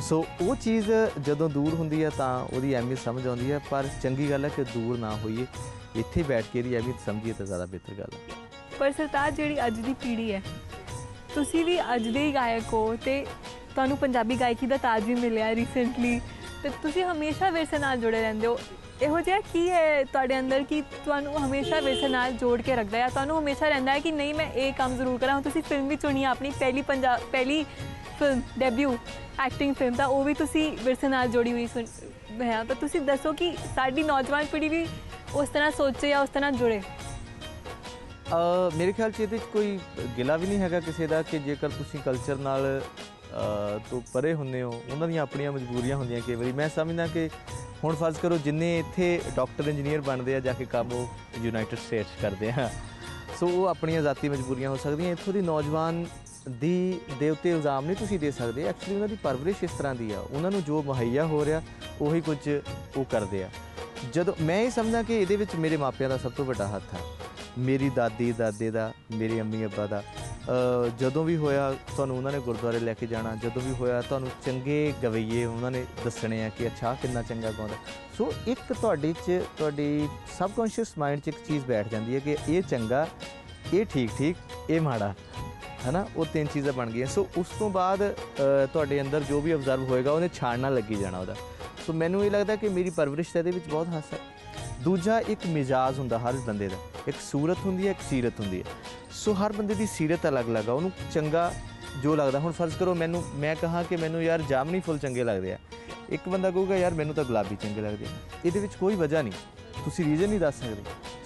ਸੋ ਉਹ ਚੀਜ਼ ਜਦੋਂ ਦੂਰ ਹੁੰਦੀ ਹੈ ਤਾਂ ਉਹਦੀ ਅਹਿਮੀਅਤ ਸਮਝ ਆਉਂਦੀ ਹੈ, ਪਰ ਚੰਗੀ ਗੱਲ ਹੈ ਕਿ ਦੂਰ ਨਾ ਹੋਈਏ। ਇੱਥੇ ਬੈਠ ਕੇ ਇਹਦੀ ਅਹਿਮੀਅਤ ਸਮਝੀਏ ਤਾਂ ਜ਼ਿਆਦਾ ਬਿਹਤਰ ਗੱਲ ਹੈ। ਪਰ ਸਰਤਾਜ, ਜਿਹੜੀ ਅੱਜ ਦੀ ਪੀੜ੍ਹੀ ਹੈ, ਤੁਸੀਂ ਵੀ ਅੱਜ ਦੇ ਹੀ ਗਾਇਕ ਹੋ ਤੇ ਤੁਹਾਨੂੰ ਪੰਜਾਬੀ ਗਾਇਕੀ ਦਾ ਤਾਜ ਵੀ ਮਿਲਿਆ ਰੀਸੈਂਟਲੀ ਤੇ ਤੁਸੀਂ ਹਮੇਸ਼ਾ ਵਿਰਸੇ ਨਾਲ ਜੁੜੇ ਰਹਿੰਦੇ ਹੋ। ਇਹੋ ਜਿਹਾ ਕੀ ਹੈ ਤੁਹਾਡੇ ਅੰਦਰ ਕਿ ਤੁਹਾਨੂੰ ਹਮੇਸ਼ਾ ਵਿਰਸੇ ਨਾਲ ਜੋੜ ਕੇ ਰੱਖਦਾ ਹੈ ਤੁਹਾਨੂੰ ਹਮੇਸ਼ਾ ਰਹਿੰਦਾ ਹੈ ਕਿ ਨਹੀਂ, ਮੈਂ ਇਹ ਕੰਮ ਜ਼ਰੂਰ ਕਰਾਂ। ਹੁਣ ਤੁਸੀਂ ਫਿਲਮ ਵੀ ਚੁਣੀ ਹੈ ਆਪਣੀ ਪਹਿਲੀ ਪੰਜਾਬ ਪਹਿਲੀ ਫਿਲਮ ਡੈਬਿਊ ਐਕਟਿੰਗ ਫਿਲਮ ਤਾਂ ਉਹ ਵੀ ਤੁਸੀਂ ਵਿਰਸੇ ਨਾਲ ਜੋੜੀ ਹੋਈ ਹੈ। ਤਾਂ ਤੁਸੀਂ ਦੱਸੋ ਕਿ ਸਾਡੀ ਨੌਜਵਾਨ ਪੀੜ੍ਹੀ ਵੀ ਉਸ ਤਰ੍ਹਾਂ ਸੋਚੇ ਜਾਂ ਉਸ ਤਰ੍ਹਾਂ ਜੁੜੇ? ਮੇਰੇ ਖਿਆਲ 'ਚ ਇਹਦੇ 'ਚ ਕੋਈ ਗਿਲਾ ਵੀ ਨਹੀਂ ਹੈਗਾ ਕਿਸੇ ਦਾ ਕਿ ਜੇਕਰ ਤੁਸੀਂ ਕਲਚਰ ਨਾਲ ਤੋਂ ਪਰੇ ਹੁੰਦੇ ਹੋ, ਉਹਨਾਂ ਦੀਆਂ ਆਪਣੀਆਂ ਮਜਬੂਰੀਆਂ ਹੁੰਦੀਆਂ ਕਈ ਵਾਰੀ। ਮੈਂ ਸਮਝਦਾ ਕਿ ਹੁਣ ਫਰਜ਼ ਕਰੋ ਜਿੰਨੇ ਇੱਥੇ ਡਾਕਟਰ, ਇੰਜੀਨੀਅਰ ਬਣਦੇ ਆ, ਜਾ ਕੇ ਕੰਮ ਉਹ ਯੂਨਾਈਟਿਡ ਸਟੇਟਸ ਕਰਦੇ ਆ। ਸੋ ਉਹ ਆਪਣੀਆਂ ਜ਼ਾਤੀ ਮਜਬੂਰੀਆਂ ਹੋ ਸਕਦੀਆਂ। ਇੱਥੋਂ ਦੀ ਨੌਜਵਾਨ ਦੀ, ਦੇ ਉੱਤੇ ਇਲਜ਼ਾਮ ਨਹੀਂ ਤੁਸੀਂ ਦੇ ਸਕਦੇ। ਐਕਚੁਅਲੀ ਉਹਨਾਂ ਦੀ ਪਰਵਰਿਸ਼ ਇਸ ਤਰ੍ਹਾਂ ਦੀ ਆ। ਉਹਨਾਂ ਨੂੰ ਜੋ ਮੁਹੱਈਆ ਹੋ ਰਿਹਾ, ਉਹੀ ਕੁਝ ਉਹ ਕਰਦੇ ਆ। ਜਦੋਂ ਮੈਂ ਇਹ ਸਮਝਦਾ ਕਿ ਇਹਦੇ ਵਿੱਚ ਮੇਰੇ ਮਾਪਿਆਂ ਦਾ ਸਭ ਤੋਂ ਵੱਡਾ ਹੱਥ ਆ। ਮੇਰੀ ਦਾਦੀ, ਦਾਦੇ ਦਾ, ਮੇਰੇ ਅੰਮੀ ਅੱਬਾ ਦਾ। ਜਦੋਂ ਵੀ ਹੋਇਆ ਤੁਹਾਨੂੰ ਉਹਨਾਂ ਨੇ ਗੁਰਦੁਆਰੇ ਲੈ ਕੇ ਜਾਣਾ, ਜਦੋਂ ਵੀ ਹੋਇਆ ਤੁਹਾਨੂੰ ਚੰਗੇ ਗਵਈਏ ਉਹਨਾਂ ਨੇ ਦੱਸਣੇ ਆ ਕਿ ਅੱਛਾ ਕਿੰਨਾ ਚੰਗਾ ਗਾਉਂਦਾ। ਸੋ ਇੱਕ ਤੁਹਾਡੇ 'ਚ, ਤੁਹਾਡੀ ਸਬਕੌਂਸ਼ੀਅਸ ਮਾਈਂਡ 'ਚ ਇੱਕ ਚੀਜ਼ ਬੈਠ ਜਾਂਦੀ ਹੈ ਕਿ ਇਹ ਚੰਗਾ, ਇਹ ਠੀਕ ਠੀਕ, ਇਹ ਮਾੜਾ, ਹਨਾ? ਉਹ ਤਿੰਨ ਚੀਜ਼ਾਂ ਬਣ ਗਈਆਂ। ਸੋ ਉਸ ਤੋਂ ਬਾਅਦ ਤੁਹਾਡੇ ਅੰਦਰ ਜੋ ਵੀ ਅਬਜ਼ਰਵ ਹੋਏਗਾ, ਉਹਨੇ ਛਾਣਨਾ ਲੱਗੀ ਜਾਣਾ ਉਹਦਾ। ਸੋ ਮੈਨੂੰ ਇਹ ਲੱਗਦਾ ਕਿ ਮੇਰੀ ਪਰਵਰਿਸ਼ ਇਹਦੇ ਵਿੱਚ ਬਹੁਤ ਹੱਸ ਹੈ। ਦੂਜਾ ਇੱਕ ਮਿਜਾਜ਼ ਹੁੰਦਾ ਹਰ ਬੰਦੇ ਦਾ। ਇੱਕ ਸੂਰਤ ਹੁੰਦੀ ਹੈ, ਇੱਕ ਸੀਰਤ ਹੁੰਦੀ ਹੈ। ਸੋ ਹਰ ਬੰਦੇ ਦੀ ਸੀਰਤ ਅਲੱਗ-ਅਲੱਗ ਆ, ਉਹਨੂੰ ਚੰਗਾ ਜੋ ਲੱਗਦਾ, ਹੁਣ ਫਰਜ਼ ਕਰੋ ਮੈਨੂੰ, ਮੈਂ ਕਹਾ ਕਿ ਮੈਨੂੰ ਯਾਰ ਜਾਮਨੀ ਫੁੱਲ ਚੰਗੇ ਲੱਗਦੇ ਆ। ਇੱਕ ਬੰਦਾ ਕਹੂਗਾ, ਯਾਰ ਮੈਨੂੰ ਤਾਂ ਗੁਲਾਬੀ ਚੰਗੇ ਲੱਗਦੇ ਇਹਦੇ ਵਿੱਚ ਕੋਈ ਵਜ੍ਹਾ ਨਹੀਂ। ਤੁਸੀਂ ਰੀਜ਼ਨ ਨਹੀਂ ਦੱਸ ਸਕਦੇ।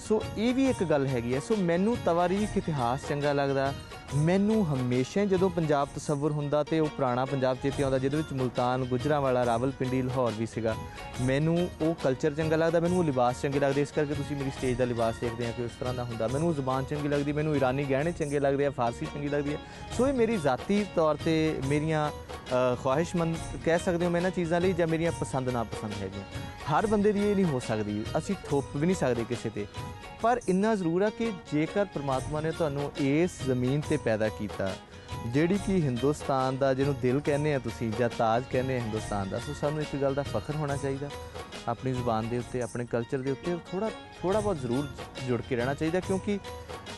ਸੋ ਇਹ ਵੀ ਇੱਕ ਗੱਲ ਹੈਗੀ ਹੈ, ਸੋ ਮੈਨੂੰ ਤਵਾਰੀਖ ਇਤਿਹਾਸ ਚੰਗਾ ਲੱਗਦਾ ਮੈਨੂੰ ਹਮੇਸ਼ਾ ਹੀ ਜਦੋਂ ਪੰਜਾਬ ਤਸਵਰ ਹੁੰਦਾ ਤੇ ਉਹ ਪੁਰਾਣਾ ਪੰਜਾਬ ਚੇਤੇ ਆਉਂਦਾ, ਜਿਹਦੇ ਵਿੱਚ ਮੁਲਤਾਨ, ਗੁਜਰਾਂਵਾਲਾ, ਰਾਵਲਪਿੰਡੀ, ਲਾਹੌਰ ਵੀ ਸੀਗਾ। ਮੈਨੂੰ ਉਹ ਕਲਚਰ ਚੰਗਾ ਲੱਗਦਾ, ਮੈਨੂੰ ਉਹ ਲਿਬਾਸ ਚੰਗੇ ਲੱਗਦੇ, ਇਸ ਕਰਕੇ ਤੁਸੀਂ ਮੇਰੀ ਸਟੇਜ ਦਾ ਲਿਬਾਸ ਦੇਖਦੇ ਆ ਕਿ ਉਸ ਤਰ੍ਹਾਂ ਦਾ ਹੁੰਦਾ। ਮੈਨੂੰ ਉਹ ਜ਼ੁਬਾਨ ਚੰਗੀ ਲੱਗਦੀ, ਮੈਨੂੰ ਈਰਾਨੀ ਗਹਿਣੇ ਚੰਗੇ ਲੱਗਦੇ ਆ, ਫਾਰਸੀ ਚੰਗੀ ਲੱਗਦੀ ਹੈ ਸੋ ਇਹ ਮੇਰੀ ਜ਼ਾਤੀ ਤੌਰ ਤੇ ਮੇਰੀਆਂ ਖਵਾਹਿਸ਼ਮੰਦ ਕਹਿ ਸਕਦੇ ਹੋ ਮੈਂ ਇਹਨਾਂ ਚੀਜ਼ਾਂ ਲਈ ਜਾਂ ਮੇਰੀਆਂ ਪਸੰਦ ਨਾ ਪਸੰਦ ਹੈਗੀਆਂ। ਹਰ ਬੰਦੇ ਦੀ ਇਹ ਨਹੀਂ ਹੋ ਸਕਦੀ, ਅਸੀਂ ਥੋਪ ਵੀ ਨਹੀਂ ਸਕਦੇ ਕਿਸੇ ਤੇ। ਪਰ ਇੰਨਾ ਜ਼ਰੂਰ ਆ ਕਿ ਜੇਕਰ ਪ੍ਰਮਾਤਮਾ ਨੇ ਤੁਹਾਨੂੰ ਇਸ ਜ਼ਮੀਨ ਤੇ ਪੈਦਾ ਕੀਤਾ। ਜਿਹੜੀ ਕਿ ਹਿੰਦੁਸਤਾਨ ਦਾ ਜਿਹਨੂੰ ਦਿਲ ਕਹਿੰਦੇ ਆ ਤੁਸੀਂ ਜਾਂ ਤਾਜ ਕਹਿੰਦੇ ਆ ਹਿੰਦੁਸਤਾਨ ਦਾ, ਸੋ ਸਾਨੂੰ ਇਸ ਗੱਲ ਦਾ ਫਖਰ ਹੋਣਾ ਚਾਹੀਦਾ। ਆਪਣੀ ਜ਼ੁਬਾਨ ਦੇ ਉੱਤੇ, ਆਪਣੇ ਕਲਚਰ ਦੇ ਉੱਤੇ ਥੋੜਾ ਥੋੜਾ ਬਹੁਤ ਜ਼ਰੂਰ ਜੁੜ ਕੇ ਰਹਿਣਾ ਚਾਹੀਦਾ, ਕਿਉਂਕਿ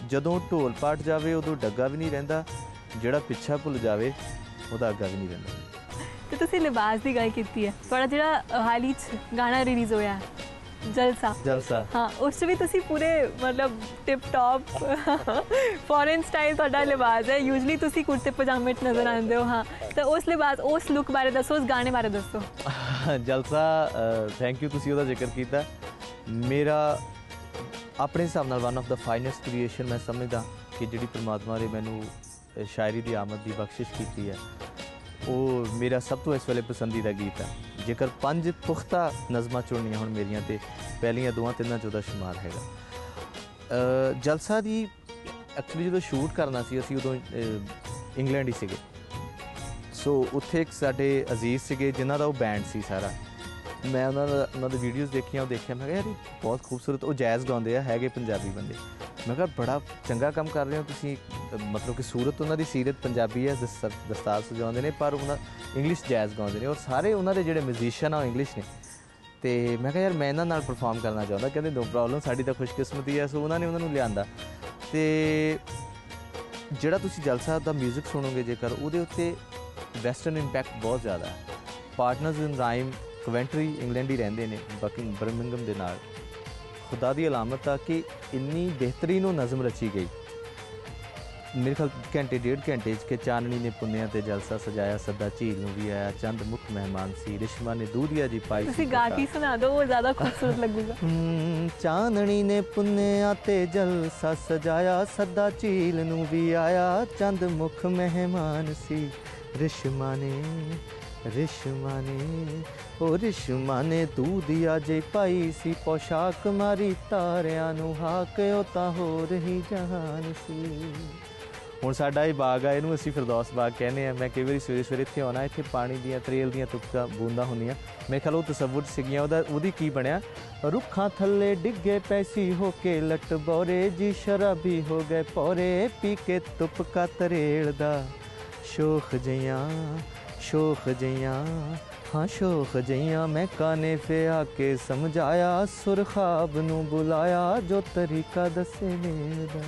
ਜਦੋਂ ਢੋਲ ਪਾਟ ਜਾਵੇ ਉਦੋਂ ਡੱਗਾ ਵੀ ਨਹੀਂ ਰਹਿੰਦਾ, ਜਿਹੜਾ ਪਿੱਛਾ ਭੁੱਲ ਜਾਵੇ ਉਹਦਾ ਅੱਗਾ ਵੀ ਨਹੀਂ ਰਹਿੰਦਾ। ਤੇ ਤੁਸੀਂ ਲਿਬਾਸ ਦੀ ਗੱਲ ਕੀਤੀ ਹੈ। ਤੁਹਾਡਾ ਜਿਹੜਾ ਹਾਲ ਹੀ ਗਾਣਾ ਰਿਲੀਜ਼ ਹੋਇਆ ਜਲਸਾ ਜਲਸਾ ਹਾਂ ਉਸ 'ਚ ਵੀ ਤੁਸੀਂ ਪੂਰੇ ਮਤਲਬ ਟਿਪ ਟਾਪ ਫੋਰਨ ਸਟਾਈਲ ਤੁਹਾਡਾ ਲਿਬਾਸ ਹੈ ਯੂਜੂਲੀ ਤੁਸੀਂ ਕੁੜਤੇ ਪਜਾਮੇ 'ਚ ਨਜ਼ਰ ਆਉਂਦੇ ਹੋ ਹਾਂ ਤਾਂ ਉਸ ਲਿਬਾਸ ਉਸ ਲੁੱਕ ਬਾਰੇ ਦੱਸੋ ਉਸ ਗਾਣੇ ਬਾਰੇ ਦੱਸੋ ਜਲਸਾ ਥੈਂਕ ਯੂ ਤੁਸੀਂ ਉਹਦਾ ਜ਼ਿਕਰ ਕੀਤਾ ਮੇਰਾ ਆਪਣੇ ਹਿਸਾਬ ਨਾਲ one of the finest creation ਮੈਂ ਸਮਝਦਾ ਕਿ ਜਿਹੜੀ ਪ੍ਰਮਾਤਮਾ ਨੇ ਮੈਨੂੰ ਸ਼ਾਇਰੀ ਦੀ ਆਮਦ ਦੀ ਬਖਸ਼ਿਸ਼ ਕੀਤੀ ਹੈ ਉਹ ਮੇਰਾ ਸਭ ਤੋਂ ਇਸ ਵੇਲੇ ਪਸੰਦੀਦਾ ਗੀਤ ਹੈ ਜੇਕਰ ਪੰਜ ਪੁਖਤਾ ਨਜ਼ਮਾਂ ਚੁਣਨੀਆਂ ਹੁਣ ਮੇਰੀਆਂ ਤੇ ਪਹਿਲੀਆਂ ਦੋਆਂ ਤਿੰਨਾਂ 'ਚੋਂ ਦਾ ਸ਼ੁਮਾਰ ਹੈਗਾ। ਜਲਸਾ ਦੀ ਐਕਚੁਅਲੀ ਜਦੋਂ ਸ਼ੂਟ ਕਰਨਾ ਸੀ, ਅਸੀਂ ਉਦੋਂ ਇੰਗਲੈਂਡ ਹੀ ਸੀਗੇ। ਸੋ ਉੱਥੇ ਇੱਕ ਸਾਡੇ ਅਜ਼ੀਜ਼ ਸੀਗੇ ਜਿਨ੍ਹਾਂ ਦਾ ਉਹ ਬੈਂਡ ਸੀ ਸਾਰਾ। ਮੈਂ ਉਹਨਾਂ ਦਾ, ਉਹਨਾਂ ਦੀ ਵੀਡੀਓਜ਼ ਦੇਖੀਆਂ, ਉਹ ਦੇਖਿਆ, ਮੈਂ ਕਿਹਾ, ਯਾਰ ਬਹੁਤ ਖੂਬਸੂਰਤ, ਉਹ ਜੈਜ਼ ਗਾਉਂਦੇ ਆ, ਹੈਗੇ ਪੰਜਾਬੀ ਬੰਦੇ। ਮੈਂ ਕਿਹਾ, ਬੜਾ ਚੰਗਾ ਕੰਮ ਕਰ ਰਹੇ ਹੋ ਤੁਸੀਂ ਮਤਲਬ ਕਿ ਸੂਰਤ ਉਹਨਾਂ ਦੀ ਸੀਰਤ ਪੰਜਾਬੀ ਹੈ ਦਸਤਾਰ ਦਸਤਾਰ ਸਜਾਉਂਦੇ ਨੇ, ਪਰ ਉਹਨਾਂ ਇੰਗਲਿਸ਼ ਜੈਜ਼ ਗਾਉਂਦੇ ਨੇ ਔਰ ਸਾਰੇ ਉਹਨਾਂ ਦੇ ਜਿਹੜੇ ਮਿਊਜ਼ੀਸ਼ੀਅਨ ਆ ਉਹ ਇੰਗਲਿਸ਼ ਨੇ। ਤੇ ਮੈਂ ਕਿਹਾ ਯਾਰ ਮੈਂ ਇਹਨਾਂ ਨਾਲ ਪਰਫਾਰਮ ਕਰਨਾ ਚਾਹੁੰਦਾ, ਕਹਿੰਦੇ ਨੋ ਪ੍ਰੋਬਲਮ ਸਾਡੀ ਤਾਂ ਖੁਸ਼ਕਿਸਮਤੀ ਹੈ, ਸੋ ਉਹਨਾਂ ਨੇ ਉਹਨਾਂ ਨੂੰ ਲਿਆਂਦਾ। ਤੇ ਜਿਹੜਾ ਤੁਸੀਂ ਜਲਸਾ ਦਾ 뮤직 ਸੁਣੋਗੇ ਜੇਕਰ, ਉਹਦੇ ਉੱਤੇ ਵੈਸਟਰਨ ਇੰਪੈਕਟ ਬਹੁਤ ਜ਼ਿਆਦਾ ਹੈ। Partners in rhyme Coventry England ਹੀ ਰਹਿੰਦੇ ਨੇ ਬਕਿੰਗ ਬਰਮਿੰਗਮ ਦੇ ਨਾਲ। ਖੁਦਾ ਦੀ ਅਲਾਮਤ ਆ ਕਿ ਇੰਨੀ ਬਿਹਤਰੀਨ ਉਹ ਨਜ਼ਮ ਰਚੀ ਗਈ। ਮੇਰੇ ਖਿਆਲ ਘੰਟੇ ਡੇਢ ਘੰਟੇ ਚ ਕਿ ਚਾਨਣੀ ਨੇ ਪੁੰਨਿਆ ਤੇ ਜਲਸਾ ਸਜਾਇਆ ਸਦਾ ਝੀਲ ਨੂੰ ਵੀ ਆਇਆ ਚੰਦ ਮੁੱਖ ਮਹਿਮਾਨ ਸੀ ਰਿਸ਼ਮਾ ਨੇ ਦੂਧੀਆ ਜੀ ਪਾਈ ਤੁਸੀਂ ਗਾ। ਕੇ ਸੁਣਾ ਦਿਓ ਉਹ ਜ਼ਿਆਦਾ ਖੂਬਸੂਰਤ ਲੱਗੂਗਾ। ਚਾਨਣੀ ਨੇ ਪੁੰਨਿਆ ਤੇ ਜਲਸਾ ਸਜਾਇਆ ਸਦਾ ਝੀਲ ਨੂੰ ਵੀ ਆਇਆ ਚੰਦ ਮੁਖ ਮਹਿਮਾਨ ਸੀ। ਰਿਸ਼ਮਾ ਨੇ ਰਿਸ਼ਮਾ ਨੇ ਉਹ ਰਿਸ਼ਮਾ ਨੇ ਦੂਧੀਆ ਜੇ ਪਾਈ ਸੀ ਪੋਸ਼ਾਕ ਮਾਰੀ ਤਾਰਿਆਂ ਨੂੰ ਹਾਕ ਉਹ ਤਾਂ ਹੋ ਰਹੀ ਜਹਾਨ ਸੀ। ਹੁਣ ਸਾਡਾ ਇਹ ਬਾਗ ਆ, ਇਹਨੂੰ ਅਸੀਂ ਫਿਰਦੌਸ ਬਾਗ ਕਹਿੰਦੇ ਆ। ਮੈਂ ਕਈ ਵਾਰੀ ਸਵੇਰੇ ਸਵੇਰੇ ਇੱਥੇ ਆਉਣਾ, ਇੱਥੇ ਪਾਣੀ ਦੀਆਂ, ਤਰੇਲ ਦੀਆਂ ਤੁਪਕਾ ਬੂੰਦਾਂ ਹੁੰਦੀਆਂ। ਮੈਂ ਖਿਆਲ ਉਹ ਤਸੱਵੁਰ 'ਚ ਸੀਗੀਆਂ, ਉਹਦਾ, ਉਹਦੀ ਕੀ ਬਣਿਆ? ਰੁੱਖਾਂ ਥੱਲੇ ਡਿੱਗੇ ਪੈਸੀ ਹੋ ਕੇ ਲਟ ਬੋਰੇ, ਜੀ ਸ਼ਰਾਬੀ ਹੋ ਗਏ ਪੋਰੇ, ਪੀ ਕੇ ਤੁਪਕਾ ਤਰੇਲ ਦਾ। ਸ਼ੋਖ ਜੀਆਂ ਸ਼ੋਖ ਜਈਆਂ ਹਾਂ ਸ਼ੋਖ ਜਈਆਂ ਮੈਂ ਕਾਨੇ ਫੇ ਆ ਕੇ ਸਮਝਾਇਆ, ਸੁਰਖਾਬ ਨੂੰ ਬੁਲਾਇਆ, ਜੋ ਤਰੀਕਾ ਦੱਸੇ ਮੇਲ ਦਾ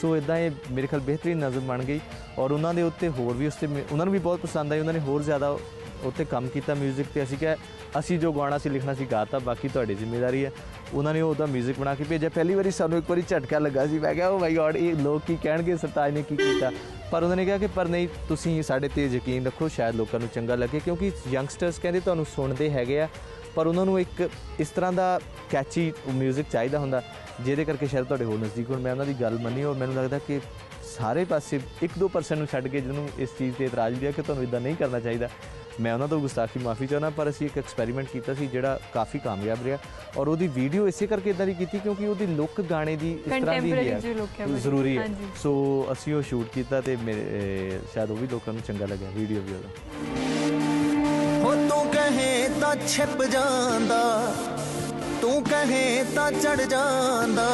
ਸੋ ਇਦਾਂ ਇਹ ਮੇਰੇ ਖਿਆਲ ਬਿਹਤਰੀਨ ਨਜ਼ਮ ਬਣ ਗਈ ਔਰ ਉਹਨਾਂ ਦੇ ਉੱਤੇ ਹੋਰ ਵੀ ਉਸ ਤੇ ਉਹਨਾਂ ਨੂੰ ਵੀ ਬਹੁਤ ਪਸੰਦ ਆਈ, ਉਹਨਾਂ ਨੇ ਹੋਰ ਜ਼ਿਆਦਾ ਉੱਤੇ ਕੰਮ ਕੀਤਾ 뮤직 ਤੇ। ਅਸੀਂ ਕਿਹਾ, ਅਸੀਂ ਜੋ ਗਾਣਾ ਸੀ ਲਿਖਣਾ ਸੀ ਗਾਤਾ, ਬਾਕੀ ਤੁਹਾਡੀ ਜ਼ਿੰਮੇਵਾਰੀ ਹੈ। ਉਹਨਾਂ ਨੇ ਉਹਦਾ 뮤직 ਬਣਾ ਕੇ ਭੇਜਿਆ। ਪਹਿਲੀ ਵਾਰੀ ਸਾਨੂੰ ਇੱਕ ਵਾਰੀ ਝਟਕਾ ਲੱਗਾ ਸੀ, ਮੈਂ ਕਿਹਾ ਉਹ ਮਾਈ ਗॉड ਇਹ ਲੋਕ ਕੀ ਕਹਿਣਗੇ? ਸਰਤਾਜ ਨੇ ਕੀ ਕੀਤਾ? ਪਰ ਉਹਨਾਂ ਨੇ ਕਿਹਾ ਕਿ, ਪਰ ਨਹੀਂ, ਤੁਸੀਂ ਸਾਡੇ ਤੇ ਯਕੀਨ ਰੱਖੋ, ਸ਼ਾਇਦ ਲੋਕਾਂ ਨੂੰ ਚੰਗਾ ਲੱਗੇ, ਕਿਉਂਕਿ ਯੰਗਸਟਰਸ ਕਹਿੰਦੇ ਤੁਹਾਨੂੰ ਸੁਣਦੇ ਹੈਗੇ ਆ ਪਰ ਉਹਨਾਂ ਨੂੰ ਇੱਕ ਇਸ ਤਰ੍ਹਾਂ ਦਾ ਕੈਚੀ 뮤직 ਚਾਹੀਦਾ ਹੁੰਦਾ ਜਿਹਦੇ ਕਰਕੇ ਸ਼ਾਇਦ ਤੁਹਾਡੇ ਹੋਰ ਨਜ਼ਦੀਕ ਹੋਣ। ਮੈਂ ਉਹਨਾਂ ਦੀ ਗੱਲ ਮੰਨੀ ਔਰ ਮੈਨੂੰ ਲੱਗਦਾ ਕਿ ਸਾਰੇ ਪਾਸੇ 1-2% ਨੂੰ ਛੱਡ ਕੇ ਜਿਹਨੂੰ ਇਸ ਚੀਜ਼ ਤੇ ਇਤਰਾਜ਼ ਵੀ ਆ ਕਿ ਤੁਹਾਨੂੰ ਇਦਾਂ ਨਹੀਂ ਕਰਨਾ ਚਾਹੀਦਾ। ਮੈਂ ਉਹਨਾਂ ਤੋਂ ਗੁਸਤਾਖੀ ਮਾਫੀ ਚਾਹੁੰਦਾ ਪਰ ਅਸੀਂ ਇੱਕ ਐਕਸਪੈਰੀਮੈਂਟ ਕੀਤਾ ਸੀ ਜਿਹੜਾ ਕਾਫੀ ਕਾਮਯਾਬ ਰਿਹਾ ਔਰ ਉਹਦੀ ਵੀਡੀਓ ਇਸੇ ਕਰਕੇ ਇਦਾਂ ਦੀ ਕੀਤੀ ਕਿਉਂਕਿ ਉਹਦੀ ਲੁੱਕ ਗਾਣੇ ਦੀ ਇਸ ਤਰ੍ਹਾਂ ਦੀ ਹੈ। ਜ਼ਰੂਰੀ ਹੈ। ਸੋ ਅਸੀਂ ਉਹ ਸ਼ੂਟ ਕੀਤਾ ਤੇ ਮੇਰੇ ਸ਼ਾਇਦ ਉਹ ਵੀ ਲੋਕਾਂ ਨੂੰ ਚੰਗਾ ਲੱਗਿਆ ਵੀਡੀਓ ਵੀ ਉਹਦਾ। ਹੋ ਤੂੰ ਕਹੇ ਤਾਂ ਛਿਪ ਜਾਂਦਾ ਤੂੰ ਕਹੇ ਤਾਂ ਚੜ ਜਾਂਦਾ।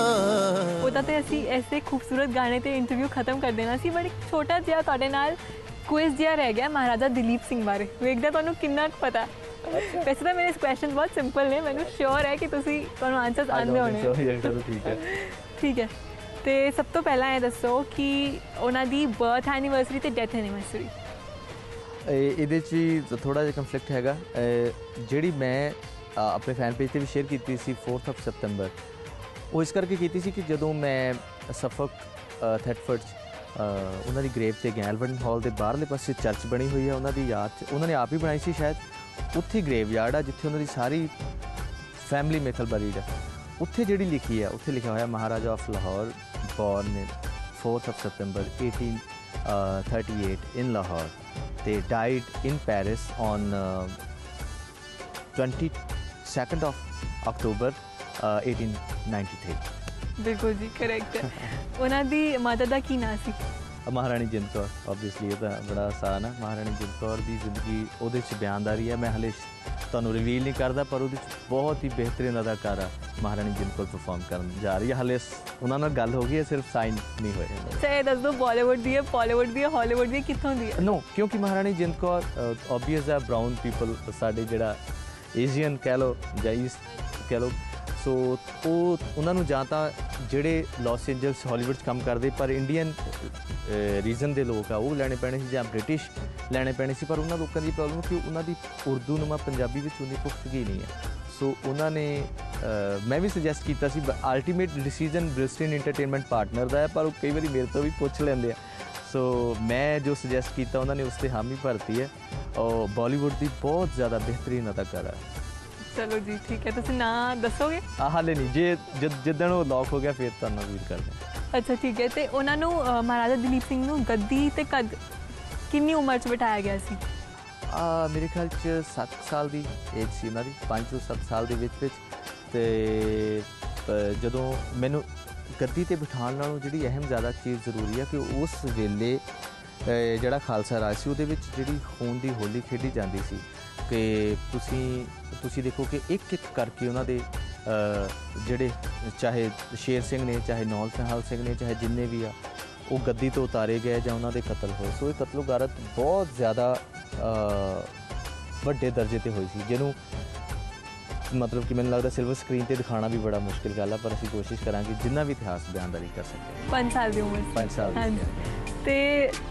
ਉਹਦਾ ਤੇ ਅਸੀਂ ਐਸੇ ਖੂਬਸੂਰਤ ਗਾਣੇ ਤੇ ਇੰਟਰਵਿਊ ਖਤਮ ਕਰ ਦੇਣਾ ਸੀ ਬਟ ਇੱਕ ਛੋਟਾ ਜਿਹਾ ਤੁਹਾਡੇ ਨਾਲ ਕੁਇਜ਼ ਜਿਹਾ ਰਹਿ ਗਿਆ ਮਹਾਰਾਜਾ ਦਲੀਪ ਸਿੰਘ ਬਾਰੇ। ਵੇਖਦਾ ਤੁਹਾਨੂੰ ਕਿੰਨਾ ਕੁ ਪਤਾ। ਵੈਸੇ ਤਾਂ ਮੇਰੇ ਕੁਐਸਚਨ ਬਹੁਤ ਸਿੰਪਲ ਨੇ ਮੈਨੂੰ ਸ਼ੋਰ ਹੈ ਕਿ ਤੁਸੀਂ ਤੁਹਾਨੂੰ ਆਨਸਰਸ ਆਉਂਦੇ ਹੋਣੇ। ਠੀਕ ਹੈ। ਠੀਕ ਹੈ। ਤੇ ਸਭ ਤੋਂ ਪਹਿਲਾਂ ਇਹ ਦੱਸੋ ਕਿ ਉਹਨਾਂ ਦੀ ਬਰਥ ਐਨੀਵਰਸਰੀ ਤੇ ਡੈਥ ਐਨੀਵਰਸਰੀ ਇਹਦੇ 'ਚ ਵੀ ਥੋੜਾ ਜਿਹਾ ਕੰਫਲਿਕਟ ਹੈਗਾ। ਜਿਹੜੀ ਮੈਂ ਆਪਣੇ ਫੈਨ ਪੇਜ ਤੇ ਵੀ ਸ਼ੇਅਰ ਕੀਤੀ ਸੀ 4th ਆਫ ਸਤੰਬਰ ਉਹ ਇਸ ਕਰਕੇ ਕੀਤੀ ਸੀ ਕਿ ਜਦੋਂ ਮੈਂ ਸਫਕ ਥੈਟਫਰਡ 'ਚ ਉਹਨਾਂ ਦੀ ਗ੍ਰੇਵ ਤੇ ਗਿਆ ਐਲਬਰਟਨ ਹਾਲ ਦੇ ਬਾਹਰਲੇ ਪਾਸੇ ਚਰਚ ਬਣੀ ਹੋਈ ਹੈ, ਉਹਨਾਂ ਦੀ ਯਾਦ 'ਚ, ਉਹਨਾਂ ਨੇ ਆਪ ਹੀ ਬਣਾਈ ਸੀ ਸ਼ਾਇਦ। ਉੱਥੇ ਗ੍ਰੇਵ ਯਾਰਡ ਆ, ਜਿੱਥੇ ਉਹਨਾਂ ਦੀ ਸਾਰੀ ਫੈਮਿਲੀ ਮੇਥਲ ਬਰੀਡ ਹੈ ਉੱਥੇ ਜਿਹੜੀ ਲਿਖੀ ਹੈ ਉੱਥੇ ਲਿਖਿਆ ਹੋਇਆ Maharaja of Lahore born in 4th of September 1838 in Lahore ਤੇ died in Paris on 22nd of October uh, 1893 ਬਿਲਕੁਲ ਜੀ ਕਰੈਕਟ ਉਹਨਾਂ ਦੀ ਮਦਰ ਦਾ ਕੀ ਨਾਂ ਸੀ? ਮਹਾਰਾਣੀ ਜਿੰਦ ਕੌਰ। ਆਬਵੀਅਸਲੀ ਇਹ ਤਾਂ ਬੜਾ ਆਸਾਨ ਹੈ। ਮਹਾਰਾਣੀ ਜਿੰਦ ਕੌਰ ਦੀ ਜ਼ਿੰਦਗੀ ਉਹਦੇ 'ਚ ਬਿਆਨਦਾਰੀ ਹੈ। ਮੈਂ ਹਲੇ ਤੁਹਾਨੂੰ ਰਿਵੀਲ ਨਹੀਂ ਕਰਦਾ ਪਰ ਉਹਦੇ 'ਚ ਬਹੁਤ ਹੀ ਬਿਹਤਰੀਨ ਅਦਾਕਾਰਾ ਮਹਾਰਾਣੀ ਜਿੰਦ ਕੌਰ ਪਰਫਾਰਮ ਕਰਨ ਜਾ ਰਹੀ ਹੈ। ਹਲੇ ਉਹਨਾਂ ਨਾਲ ਗੱਲ ਹੋ ਗਈ ਹੈ ਸਿਰਫ ਸਾਈਨ ਨਹੀਂ ਹੋਏ। ਇਹ ਦੱਸ ਦਿਓ ਬਾਲੀਵੁੱਡ ਦੀ ਹੈ ਬਾਲੀਵੁੱਡ ਦੀ ਹੈ ਹਾਲੀਵੁੱਡ ਦੀ ਕਿੱਥੋਂ ਦੀ ਹੈ? ਨੋ ਕਿਉਂਕਿ ਮਹਾਰਾਣੀ ਜਿੰਦ ਕੌਰ ਆਬਵੀਅਸ ਹੈ ਬ੍ਰਾਊਨ ਪੀਪਲ ਸਾਡੇ ਜਿਹੜਾ ਏਸ਼ੀਅਨ ਕਹਿ ਲੋ ਜਾਂ ਕਹਿ ਲੋ ਸੋ ਉਹ, ਉਹਨਾਂ ਨੂੰ ਜਾਂ ਤਾਂ ਜਿਹੜੇ ਲਾਸ ਐਂਜਲਸ ਹਾਲੀਵੁੱਡ 'ਚ ਕੰਮ ਕਰਦੇ, ਪਰ ਇੰਡੀਅਨ ਰੀਜਨ ਦੇ ਲੋਕ ਆ, ਉਹ ਲੈਣੇ ਪੈਣੇ ਸੀ ਜਾਂ ਬ੍ਰਿਟਿਸ਼ ਲੈਣੇ ਪੈਣੇ ਸੀ, ਪਰ ਉਹਨਾਂ ਲੋਕਾਂ ਦੀ ਪ੍ਰੋਬਲਮ ਕਿ ਉਹਨਾਂ ਦੀ ਉਰਦੂ ਨੁਮਾ ਪੰਜਾਬੀ ਵਿੱਚ ਉਨੀ ਪੁਖਤਗੀ ਨਹੀਂ ਹੈ। ਸੋ ਉਹਨਾਂ ਨੇ ਮੈਂ ਵੀ ਸੁਜੈਸਟ ਕੀਤਾ ਸੀ ultimate decision Brixton entertainment partner ਦਾ ਹੈ, ਪਰ ਉਹ ਕਈ ਵਾਰੀ ਮੇਰੇ ਤੋਂ ਵੀ ਪੁੱਛ ਲੈਂਦੇ ਆ। ਸੋ ਮੈਂ ਜੋ ਸੁਜੈਸਟ ਕੀਤਾ, ਉਹਨਾਂ ਨੇ ਉਸ ਤੇ ਹਾਮੀ ਭਰਤੀ ਹੈ, ਔਰ ਬਾਲੀਵੁੱਡ ਦੀ ਬਹੁਤ ਜ਼ਿਆਦਾ ਬਿਹਤਰੀਨ ਅਦਾਕਾਰਾ ਹੈ। ਚਲੋ ਜੀ ਠੀਕ ਹੈ। ਤੁਸੀਂ ਨਾਂ ਦੱਸੋਗੇ? ਆਹ ਹਾਲੇ ਨਹੀਂ। ਜੇ ਜਦ ਜਿੱਦਣ ਉਹ ਲੌਕ ਹੋ ਗਿਆ ਫਿਰ ਤੁਹਾਨੂੰ ਵੀਰ ਕਰਦੇ ਅੱਛਾ ਠੀਕ ਹੈ। ਤੇ ਉਹਨਾਂ ਨੂੰ ਅ, ਮਹਾਰਾਜਾ ਦਲੀਪ ਸਿੰਘ ਨੂੰ ਗੱਦੀ ਤੇ ਕਦ ਕਿੰਨੀ ਉਮਰ 'ਚ ਬਿਠਾਇਆ ਗਿਆ ਸੀ? ਆ ਮੇਰੇ ਖਿਆਲ ਚ 7 ਸਾਲ ਦੀ ਏਜ ਸੀ ਉਹਨਾਂ ਦੀ। 5 ਤੋਂ 7 ਸਾਲ ਦੇ ਵਿੱਚ ਵਿੱਚ। ਤੇ ਅ, ਜਦੋਂ ਮੈਨੂੰ ਗੱਦੀ ਤੇ ਬਿਠਾਉਣ ਨਾਲੋਂ ਜਿਹੜੀ ਅਹਿਮ ਜ਼ਿਆਦਾ ਚੀਜ਼ ਜ਼ਰੂਰੀ ਹੈ ਕਿ ਉਸ ਵੇਲੇ ਅ, ਜਿਹੜਾ ਖਾਲਸਾ ਰਾਜ ਸੀ ਉਹਦੇ ਵਿੱਚ ਜਿਹੜੀ ਖੂਨ ਦੀ ਹੋਲੀ ਖੇਡੀ ਜਾਂਦੀ ਸੀ। ਕਿ ਤੁਸੀਂ ਤੁਸੀਂ ਦੇਖੋ ਕਿ ਇੱਕ ਇੱਕ ਕਰਕੇ ਉਹਨਾਂ ਦੇ ਜਿਹੜੇ ਚਾਹੇ ਸ਼ੇਰ ਸਿੰਘ ਨੇ ਚਾਹੇ ਨੌਲ ਨਿਹਾਲ ਸਿੰਘ ਨੇ ਚਾਹੇ ਜਿੰਨੇ ਵੀ ਆ ਉਹ ਗੱਦੀ ਤੋਂ ਉਤਾਰੇ ਗਏ ਜਾਂ ਉਹਨਾਂ ਦੇ ਕਤਲ ਹੋਏ। ਸੋ ਇਹ ਕਤਲੋ ਗਾਰਤ ਬਹੁਤ ਜ਼ਿਆਦਾ ਵੱਡੇ ਦਰਜੇ ਤੇ ਹੋਈ ਸੀ ਜਿਹਨੂੰ ਮਤਲਬ ਕਿ ਮੈਨੂੰ ਲੱਗਦਾ ਸਿਲਵਰ ਸਕਰੀਨ ਤੇ ਦਿਖਾਉਣਾ ਵੀ ਬੜਾ ਮੁਸ਼ਕਿਲ ਗੱਲ ਆ ਪਰ ਅਸੀਂ ਕੋਸ਼ਿਸ਼ ਕਰਾਂਗੇ ਜਿੰਨਾ ਵੀ ਇਤਿਹਾਸ ਬਿਆਨਦਾਰੀ ਕਰ ਸਕਦੇ 5 ਸਾਲ ਦੀ ਉਮਰ ਸੀ। ਪੰਜ ਸਾਲ ਦੀ ਤੇ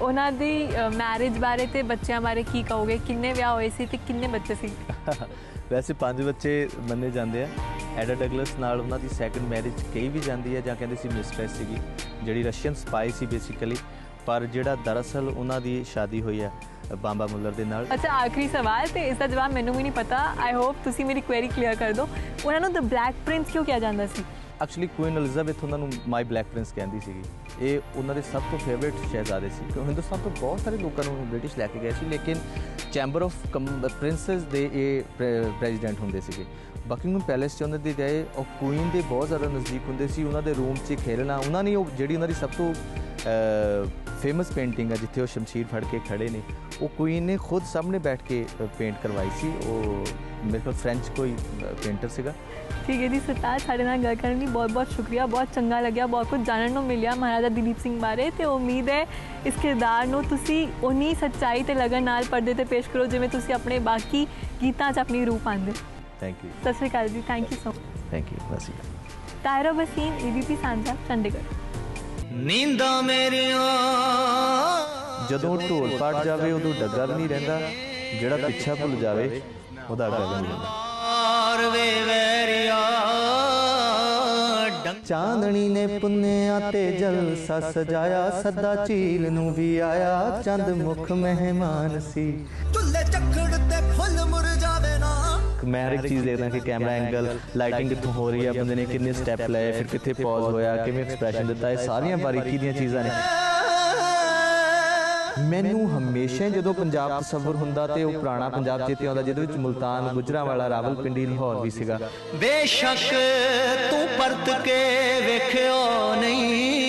ਉਹਨਾਂ ਦੀ ਮੈਰਿਜ ਬਾਰੇ ਤੇ ਬੱਚਿਆਂ ਬਾਰੇ ਕੀ ਕਹੋਗੇ? ਕਿੰਨੇ ਵਿਆਹ ਹੋਏ ਸੀ ਤੇ ਕਿੰਨੇ ਬੱਚੇ ਸੀ? ਵੈਸੇ ਪੰਜ ਬੱਚੇ ਮੰਨੇ ਜਾਂਦੇ ਆ। ਐਡਾ ਡਗਲਸ ਨਾਲ ਉਹਨਾਂ ਦੀ ਸੈਕੰਡ ਮੈਰਿਜ ਕਹੀ ਵੀ ਜਾਂਦੀ ਹੈ ਜਾਂ ਕਹਿੰਦੇ ਸੀ ਮਿਸਟ੍ਰੈਸ ਸੀਗੀ ਜਿਹੜੀ ਰਸ਼ੀਅਨ ਸਪਾਈ ਸੀ ਬੇਸਿਕਲੀ ਪਰ ਜਿਹੜਾ ਦਰਅਸਲ ਉਹਨਾਂ ਦੀ ਸ਼ਾਦੀ ਹੋਈ ਹੈ ਬਾਂਬਾ ਮੁੱਲਰ ਦੇ ਨਾਲ। ਅੱਛਾ ਆਖਰੀ ਸਵਾਲ ਤੇ ਇਸ ਦਾ ਜਵਾਬ ਮੈਨੂੰ ਵੀ ਨਹੀਂ ਪਤਾ। ਆਈ ਹੋਪ ਤੁਸੀਂ ਮੇਰੀ ਕੁਐਰੀ ਕਲੀਅਰ ਕਰ ਦਿਓ। ਉਹਨਾਂ ਨੂੰ ਦ ਬਲੈਕ ਪ੍ਰਿੰਸ ਕਿਉਂ ਕਿਹਾ ਜਾਂਦਾ ਸੀ? ਐਕਚੁਅਲੀ ਕੁਈਨ ਐਲਿਜ਼ਾਬੈਥ ਉਹਨਾਂ ਨੂੰ ਮਾਈ ਬਲੈਕ ਪ੍ਰਿੰਸ ਕਹਿੰਦੀ ਸੀਗੀ। ਇਹ ਉਹਨਾਂ ਦੇ ਸਭ ਤੋਂ ਫੇਵਰਿਟ ਸ਼ਹਿਜ਼ਾਦੇ ਸੀ, ਕਿਉਂ? ਹਿੰਦੁਸਤਾਨ ਤੋਂ ਬਹੁਤ ਸਾਰੇ ਲੋਕਾਂ ਨੂੰ ਬ੍ਰਿਟਿਸ਼ ਲੈ ਕੇ ਗਏ ਸੀ, ਲੇਕਿਨ ਚੈਂਬਰ ਆਫ ਪ੍ਰਿੰਸਸ ਦੇ ਇਹ ਪ੍ਰੈਜ਼ੀਡੈਂਟ ਹੁੰਦੇ ਸੀਗੇ। ਬਕਿੰਗਮ ਪੈਲੇਸ 'ਚ ਉਹਨਾਂ ਦੇ ਗਏ ਉਹ ਕੁਈਨ ਦੇ ਬਹੁਤ ਜ਼ਿਆਦਾ ਨਜ਼ਦੀਕ ਹੁੰਦੇ ਸੀ, ਉਹਨਾਂ ਦੇ ਰੂਮ 'ਚ ਖੇਲਣਾ। ਉਹਨਾਂ ਨੇ ਉਹ ਜਿਹੜੀ ਉਹਨਾਂ ਦੀ ਸਭ ਤੋਂ ਫੇਮਸ ਪੇਂਟਿੰਗ ਆ, ਜਿੱਥੇ ਉਹ ਸ਼ਮਸ਼ੀਰ ਫੜ ਕੇ ਖੜੇ ਨੇ, ਉਹ ਕੁਈਨ ਨੇ ਖੁਦ ਸਾਹਮਣੇ ਬੈਠ ਕੇ ਪੇਂਟ ਕਰਵਾਈ ਸੀ। ਉਹ ਮੇਰੇ ਕੋਲ ਫ੍ਰੈਂਚ ਕੋਈ ਪੇਂਟਰ ਸੀਗਾ ਠੀਕ ਹੈ ਜੀ ਸਰਤਾਜ ਸਾਡੇ ਨਾਲ ਗੱਲ ਕਰਨ ਲਈ ਬਹੁਤ ਬਹੁਤ ਸ਼ੁਕਰੀਆ ਬਹੁਤ ਚੰਗਾ ਲੱਗਿਆ ਬਹੁਤ ਕੁਝ ਜਾਣਨ ਨੂੰ ਮਿਲਿਆ ਮਹਾਰਾਜਾ ਦਿਲੀਪ ਸਿੰਘ ਬਾਰੇ ਤੇ ਉਮੀਦ ਹੈ ਇਸ ਕਿਰਦਾਰ ਨੂੰ ਤੁਸੀਂ ਉਨੀ ਸੱਚਾਈ ਤੇ ਲਗਨ ਨਾਲ ਪਰਦੇ ਤੇ ਪੇਸ਼ ਕਰੋ ਜਿਵੇਂ ਤੁਸੀਂ ਆਪਣੇ ਬਾਕੀ ਗੀਤਾਂ 'ਚ ਆਪਣੀ ਰੂਪ ਆਂਦੇ ਥੈਂਕ ਯੂ ਸਤਿ ਸ਼੍ਰੀ ਅਕਾਲ ਜੀ thank you so thank you bus Taira Wasim ABP Sanjha Chandigarh ਨੀਂਦਾਂ ਮੇਰੀਆਂ ਜਦੋਂ ਢੋਲ ਪੜ ਜਾਵੇ ਉਦੋਂ ਡੱਗਾ ਵੀ ਨਹੀਂ ਰਹਿੰਦਾ ਜਿਹੜਾ ਪਿੱਛਾ ਭੁੱਲ ਜਾਵੇ ਉਹਦਾ ਰਹਿੰਦਾ ਮਾਰ ਵੇ ਵੈਰੀਆ ਚਾਂਦਣੀ ਨੇ ਪੁੰਨਿਆ ਤੇ ਜਲਸਾ ਸਜਾਇਆ ਸੱਦਾ ਝੀਲ ਨੂੰ ਵੀ ਆਇਆ ਚੰਦ ਮੁਖ ਮਹਿਮਾਨ ਸੀ। ਝੁੱਲੇ ਚੱਕੜ ਤੇ ਫੁੱਲ ਮੁਰਝਾਵੇ ਨਾ। ਮੈਂ ਹਰ ਇੱਕ ਚੀਜ਼ ਦੇਖਦਾ ਕਿ ਕੈਮਰਾ ਐਂਗਲ ਲਾਈਟਿੰਗ ਕਿੱਥੋਂ ਹੋ ਰਹੀ ਹੈ ਬੰਦੇ ਨੇ ਕਿੰਨੇ ਸਟੈਪ ਲਏ ਫਿਰ ਕਿੱਥੇ ਪੌਜ਼ ਹੋਇਆ ਕਿਵੇਂ ਐਕਸਪ੍ਰੈਸ਼ਨ ਦਿੱਤਾ ਇਹ ਸਾਰੀਆਂ ਬਾਰੀਕੀ ਦੀਆਂ ਚੀਜ਼ਾਂ ਨੇ। ਮੈਨੂੰ ਹਮੇਸ਼ਾ ਜਦੋਂ ਪੰਜਾਬ ਤਸਵਰ ਹੁੰਦਾ ਤੇ ਉਹ ਪੁਰਾਣਾ ਪੰਜਾਬ ਚੇਤੇ ਆਉਂਦਾ ਜਿਹਦੇ ਵਿੱਚ ਮੁਲਤਾਨ ਗੁਜਰਾਂਵਾਲਾ, ਰਾਵਲਪਿੰਡੀ, ਲਾਹੌਰ ਵੀ ਸੀਗਾ। ਬੇਸ਼ੱਕ ਤੂੰ ਪਰਤ ਕੇ ਵੇਖਿਓ ਨਹੀਂ।